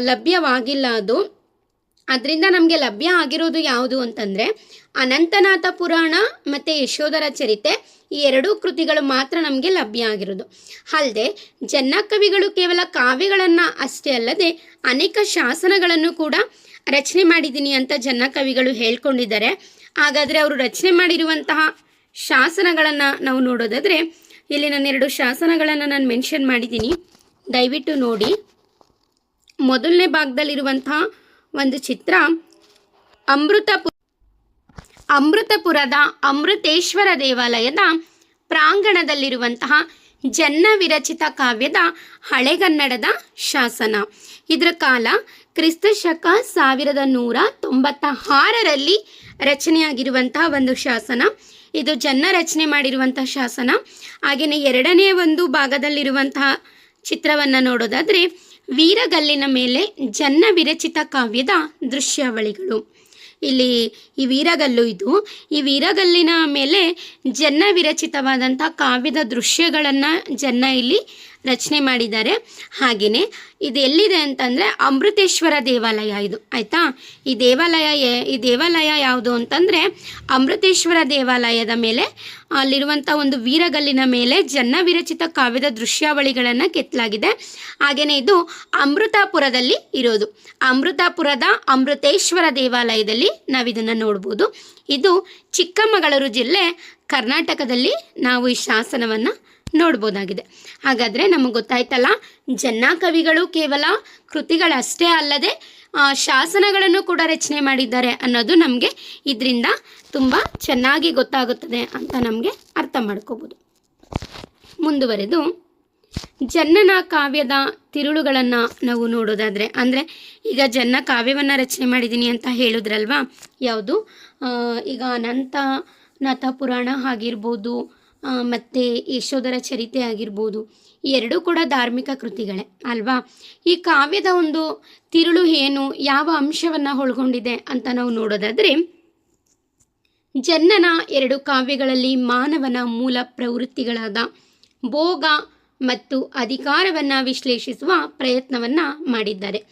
ಲಭ್ಯವಾಗಿಲ್ಲ ಅದು. ಅದರಿಂದ ನಮಗೆ ಲಭ್ಯ ಆಗಿರೋದು ಯಾವುದು ಅಂತಂದರೆ ಅನಂತನಾಥ ಪುರಾಣ ಮತ್ತು ಯಶೋಧರ ಚರಿತೆ ಈ ಎರಡೂ ಕೃತಿಗಳು ಮಾತ್ರ ನಮಗೆ ಲಭ್ಯ ಆಗಿರೋದು. ಅಲ್ಲದೆ ಜನ್ನ ಕವಿಗಳು ಕೇವಲ ಕಾವ್ಯಗಳನ್ನು ಅಷ್ಟೇ ಅಲ್ಲದೆ ಅನೇಕ ಶಾಸನಗಳನ್ನು ಕೂಡ ರಚನೆ ಮಾಡಿದ್ದೀನಿ ಅಂತ ಜನ್ನ ಕವಿಗಳು ಹೇಳ್ಕೊಂಡಿದ್ದಾರೆ. ಹಾಗಾದರೆ ಅವರು ರಚನೆ ಮಾಡಿರುವಂತಹ ಶಾಸನಗಳನ್ನು ನಾವು ನೋಡೋದಾದರೆ ಇಲ್ಲಿ ನಾನು ಎರಡು ಶಾಸನಗಳನ್ನು ನಾನು ಮೆನ್ಷನ್ ಮಾಡಿದ್ದೀನಿ ದಯವಿಟ್ಟು ನೋಡಿ. ಮೊದಲನೇ ಭಾಗದಲ್ಲಿರುವಂತಹ ಒಂದು ಚಿತ್ರ. ಅಮೃತಪು, ಅಮೃತಪುರದ ಅಮೃತೇಶ್ವರ ದೇವಾಲಯದ ಪ್ರಾಂಗಣದಲ್ಲಿರುವಂತಹ ಜನ್ನ ವಿರಚಿತ ಕಾವ್ಯದ ಹಳೆಗನ್ನಡದ ಶಾಸನ. ಇದರ ಕಾಲ ಕ್ರಿಸ್ತ ಶಕ ಸಾವಿರದ ನೂರ ತೊಂಬತ್ತ ಆರರಲ್ಲಿ ರಚನೆಯಾಗಿರುವಂತಹ ಒಂದು ಶಾಸನ. ಇದು ಜನ್ನ ರಚನೆ ಮಾಡಿರುವಂತಹ ಶಾಸನ. ಹಾಗೆಯೇ ಎರಡನೇ ಒಂದು ಭಾಗದಲ್ಲಿರುವಂತಹ ಚಿತ್ರವನ್ನು ನೋಡೋದಾದರೆ ವೀರಗಲ್ಲಿನ ಮೇಲೆ ಜನ್ನ ವಿರಚಿತ ಕಾವ್ಯದ ದೃಶ್ಯಾವಳಿಗಳು. ಇಲ್ಲಿ ಈ ವೀರಗಲ್ಲು ಇದು. ಈ ವೀರಗಲ್ಲಿನ ಮೇಲೆ ಜನ್ನ ವಿರಚಿತವಾದಂಥ ಕಾವ್ಯದ ದೃಶ್ಯಗಳನ್ನು ಜನ್ನ ಇಲ್ಲಿ ರಚನೆ ಮಾಡಿದ್ದಾರೆ. ಹಾಗೆಯೇ ಇದು ಎಲ್ಲಿದೆ ಅಂತಂದರೆ ಅಮೃತೇಶ್ವರ ದೇವಾಲಯ ಇದು. ಆಯಿತಾ? ಈ ದೇವಾಲಯ ಈ ದೇವಾಲಯ ಯಾವುದು ಅಂತಂದರೆ ಅಮೃತೇಶ್ವರ ದೇವಾಲಯದ ಮೇಲೆ ಅಲ್ಲಿರುವಂಥ ಒಂದು ವೀರಗಲ್ಲಿನ ಮೇಲೆ ಜನ್ನ ವಿರಚಿತ ಕಾವ್ಯದ ದೃಶ್ಯಾವಳಿಗಳನ್ನು ಕೆತ್ತಲಾಗಿದೆ. ಹಾಗೆಯೇ ಇದು ಅಮೃತಾಪುರದಲ್ಲಿ ಇರೋದು. ಅಮೃತಾಪುರದ ಅಮೃತೇಶ್ವರ ದೇವಾಲಯದಲ್ಲಿ ನಾವಿದನ್ನು ನೋಡ್ಬೋದು. ಇದು ಚಿಕ್ಕಮಗಳೂರು ಜಿಲ್ಲೆ ಕರ್ನಾಟಕದಲ್ಲಿ ನಾವು ಈ ಶಾಸನವನ್ನು ನೋಡ್ಬೋದಾಗಿದೆ. ಹಾಗಾದರೆ ನಮಗೆ ಗೊತ್ತಾಯ್ತಲ್ಲ ಜನ್ನ ಕವಿಗಳು ಕೇವಲ ಕೃತಿಗಳಷ್ಟೇ ಅಲ್ಲದೆ ಶಾಸನಗಳನ್ನು ಕೂಡ ರಚನೆ ಮಾಡಿದ್ದಾರೆ ಅನ್ನೋದು ನಮಗೆ ಇದರಿಂದ ತುಂಬ ಚೆನ್ನಾಗಿ ಗೊತ್ತಾಗುತ್ತದೆ ಅಂತ ನಮಗೆ ಅರ್ಥ ಮಾಡ್ಕೋಬೋದು. ಮುಂದುವರೆದು ಜನ್ನನ ಕಾವ್ಯದ ತಿರುಳುಗಳನ್ನು ನಾವು ನೋಡೋದಾದರೆ, ಅಂದರೆ ಈಗ ಜನ್ನ ಕಾವ್ಯವನ್ನು ರಚನೆ ಮಾಡಿದ್ದೀನಿ ಅಂತ ಹೇಳಿದ್ರಲ್ವಾ? ಯಾವುದು? ಈಗ ಅನಂತ ನಾಥ ಪುರಾಣ ಆಗಿರ್ಬೋದು ಮತ್ತು ಯಶೋಧರ ಚರಿತೆ ಆಗಿರ್ಬೋದು ಎರಡೂ ಕೂಡ ಧಾರ್ಮಿಕ ಕೃತಿಗಳೇ, ಅಲ್ವಾ? ಈ ಕಾವ್ಯದ ಒಂದು ತಿರುಳು ಏನು, ಯಾವ ಅಂಶವನ್ನು ಒಳಗೊಂಡಿದೆ ಅಂತ ನಾವು ನೋಡೋದಾದರೆ, ಜನ್ನನ ಎರಡು ಕಾವ್ಯಗಳಲ್ಲಿ ಮಾನವನ ಮೂಲ ಪ್ರವೃತ್ತಿಗಳಾದ ಭೋಗ ಮತ್ತು ಅಧಿಕಾರವನ್ನು ವಿಶ್ಲೇಷಿಸುವ ಪ್ರಯತ್ನವನ್ನು ಮಾಡಿದ್ದಾರೆ.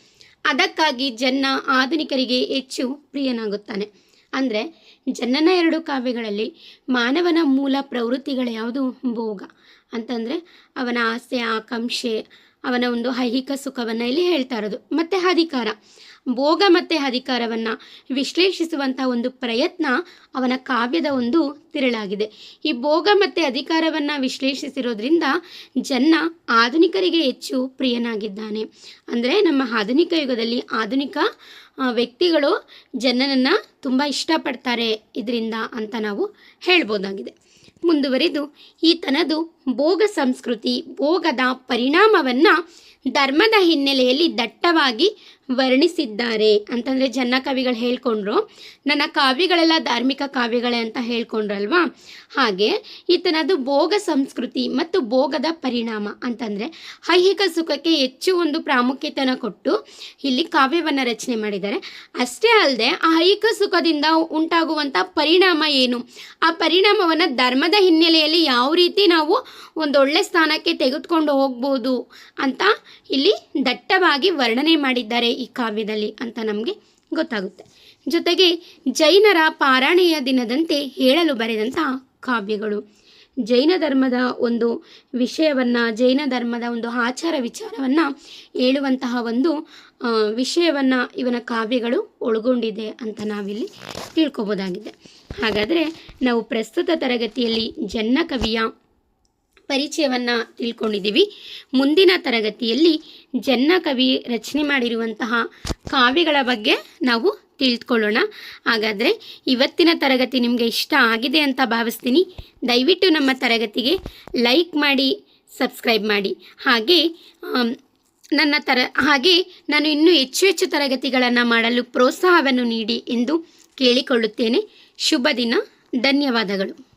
ಅದಕ್ಕಾಗಿ ಜನ್ನ ಆಧುನಿಕರಿಗೆ ಹೆಚ್ಚು ಪ್ರಿಯನಾಗುತ್ತಾನೆ. ಅಂದರೆ ಜನ್ನನ ಎರಡು ಕಾವ್ಯಗಳಲ್ಲಿ ಮಾನವನ ಮೂಲ ಪ್ರವೃತ್ತಿಗಳು ಯಾವುದು? ಭೋಗ. ಅಂತಂದರೆ ಅವನ ಆಸೆ, ಆಕಾಂಕ್ಷೆ ಅವನ ಒಂದು ಐಹಿಕ ಸುಖವನ್ನು ಇಲ್ಲಿ ಹೇಳ್ತಾ ಇರೋದು. ಮತ್ತು ಅಧಿಕಾರ. ಭೋಗ ಮತ್ತು ಅಧಿಕಾರವನ್ನು ವಿಶ್ಲೇಷಿಸುವಂಥ ಒಂದು ಪ್ರಯತ್ನ ಅವನ ಕಾವ್ಯದ ಒಂದು ತಿರುಳಾಗಿದೆ. ಈ ಭೋಗ ಮತ್ತು ಅಧಿಕಾರವನ್ನು ವಿಶ್ಲೇಷಿಸಿರೋದ್ರಿಂದ ಜನ್ನ ಆಧುನಿಕರಿಗೆ ಹೆಚ್ಚು ಪ್ರಿಯನಾಗಿದ್ದಾನೆ. ಅಂದರೆ ನಮ್ಮ ಆಧುನಿಕ ಯುಗದಲ್ಲಿ ಆಧುನಿಕ ವ್ಯಕ್ತಿಗಳು ಜನನನ್ನು ತುಂಬ ಇಷ್ಟಪಡ್ತಾರೆ ಇದರಿಂದ ಅಂತ ನಾವು ಹೇಳ್ಬೋದಾಗಿದೆ. ಮುಂದುವರಿದು ಈತನದು ಭೋಗ ಸಂಸ್ಕೃತಿ ಭೋಗದ ಪರಿಣಾಮವನ್ನು ಧರ್ಮದ ಹಿನ್ನೆಲೆಯಲ್ಲಿ ದಟ್ಟವಾಗಿ ವರ್ಣಿಸಿದ್ದಾರೆ ಅಂತಂದರೆ ಜನ್ನ ಕವಿಗಳು ಹೇಳ್ಕೊಂಡ್ರು. ನನ್ನ ಕಾವ್ಯಗಳೆಲ್ಲ ಧಾರ್ಮಿಕ ಕಾವ್ಯಗಳೇ ಅಂತ ಹೇಳ್ಕೊಂಡ್ರಲ್ವಾ? ಹಾಗೆ ಈತನದು ಭೋಗ ಸಂಸ್ಕೃತಿ ಮತ್ತು ಭೋಗದ ಪರಿಣಾಮ ಅಂತಂದರೆ ಐಹಿಕ ಸುಖಕ್ಕೆ ಹೆಚ್ಚು ಒಂದು ಪ್ರಾಮುಖ್ಯತೆಯನ್ನು ಕೊಟ್ಟು ಇಲ್ಲಿ ಕಾವ್ಯವನ್ನು ರಚನೆ ಮಾಡಿದ್ದಾರೆ. ಅಷ್ಟೇ ಅಲ್ಲದೆ ಆ ಐಹಿಕ ಸುಖದಿಂದ ಉಂಟಾಗುವಂಥ ಪರಿಣಾಮ ಏನು? ಆ ಪರಿಣಾಮವನ್ನು ಧರ್ಮದ ಹಿನ್ನೆಲೆಯಲ್ಲಿ ಯಾವ ರೀತಿ ನಾವು ಒಂದೊಳ್ಳೆ ಸ್ಥಾನಕ್ಕೆ ತೆಗೆದುಕೊಂಡು ಹೋಗ್ಬೋದು ಅಂತ ಇಲ್ಲಿ ದಟ್ಟವಾಗಿ ವರ್ಣನೆ ಮಾಡಿದ್ದಾರೆ. ಈ ಕಾವ್ಯದಲ್ಲಿ ಅಂತ ನಮಗೆ ಗೊತ್ತಾಗುತ್ತೆ. ಜೊತೆಗೆ ಜೈನರ ಪಾರಾಯಣೆಯ ದಿನದಂತೆ ಹೇಳಲು ಬರೆದಂತಹ ಕಾವ್ಯಗಳು. ಜೈನ ಧರ್ಮದ ಒಂದು ವಿಷಯವನ್ನು, ಜೈನ ಧರ್ಮದ ಒಂದು ಆಚಾರ ವಿಚಾರವನ್ನು ಹೇಳುವಂತಹ ಒಂದು ವಿಷಯವನ್ನು ಇವನ ಕಾವ್ಯಗಳು ಒಳಗೊಂಡಿದೆ ಅಂತ ನಾವಿಲ್ಲಿ ತಿಳ್ಕೊಬೋದಾಗಿದೆ. ಹಾಗಾದರೆ ನಾವು ಪ್ರಸ್ತುತ ತರಗತಿಯಲ್ಲಿ ಜನ್ನ ಕವಿಯ ಪರಿಚಯವನ್ನು ತಿಳ್ಕೊಂಡಿದ್ದೀವಿ. ಮುಂದಿನ ತರಗತಿಯಲ್ಲಿ ಜನ್ನ ಕವಿ ರಚನೆ ಮಾಡಿರುವಂತಹ ಕಾವ್ಯಗಳ ಬಗ್ಗೆ ನಾವು ತಿಳ್ಕೊಳ್ಳೋಣ. ಹಾಗಾದರೆ ಇವತ್ತಿನ ತರಗತಿ ನಿಮಗೆ ಇಷ್ಟ ಆಗಿದೆ ಅಂತ ಭಾವಿಸ್ತೀನಿ. ದಯವಿಟ್ಟು ನಮ್ಮ ತರಗತಿಗೆ ಲೈಕ್ ಮಾಡಿ, ಸಬ್ಸ್ಕ್ರೈಬ್ ಮಾಡಿ. ಹಾಗೆ ನನ್ನ ತರ, ಹಾಗೆ ನಾನು ಇನ್ನೂ ಹೆಚ್ಚು ಹೆಚ್ಚು ತರಗತಿಗಳನ್ನು ಮಾಡಲು ಪ್ರೋತ್ಸಾಹವನ್ನು ನೀಡಿ ಎಂದು ಕೇಳಿಕೊಳ್ಳುತ್ತೇನೆ. ಶುಭ ದಿನ. ಧನ್ಯವಾದಗಳು.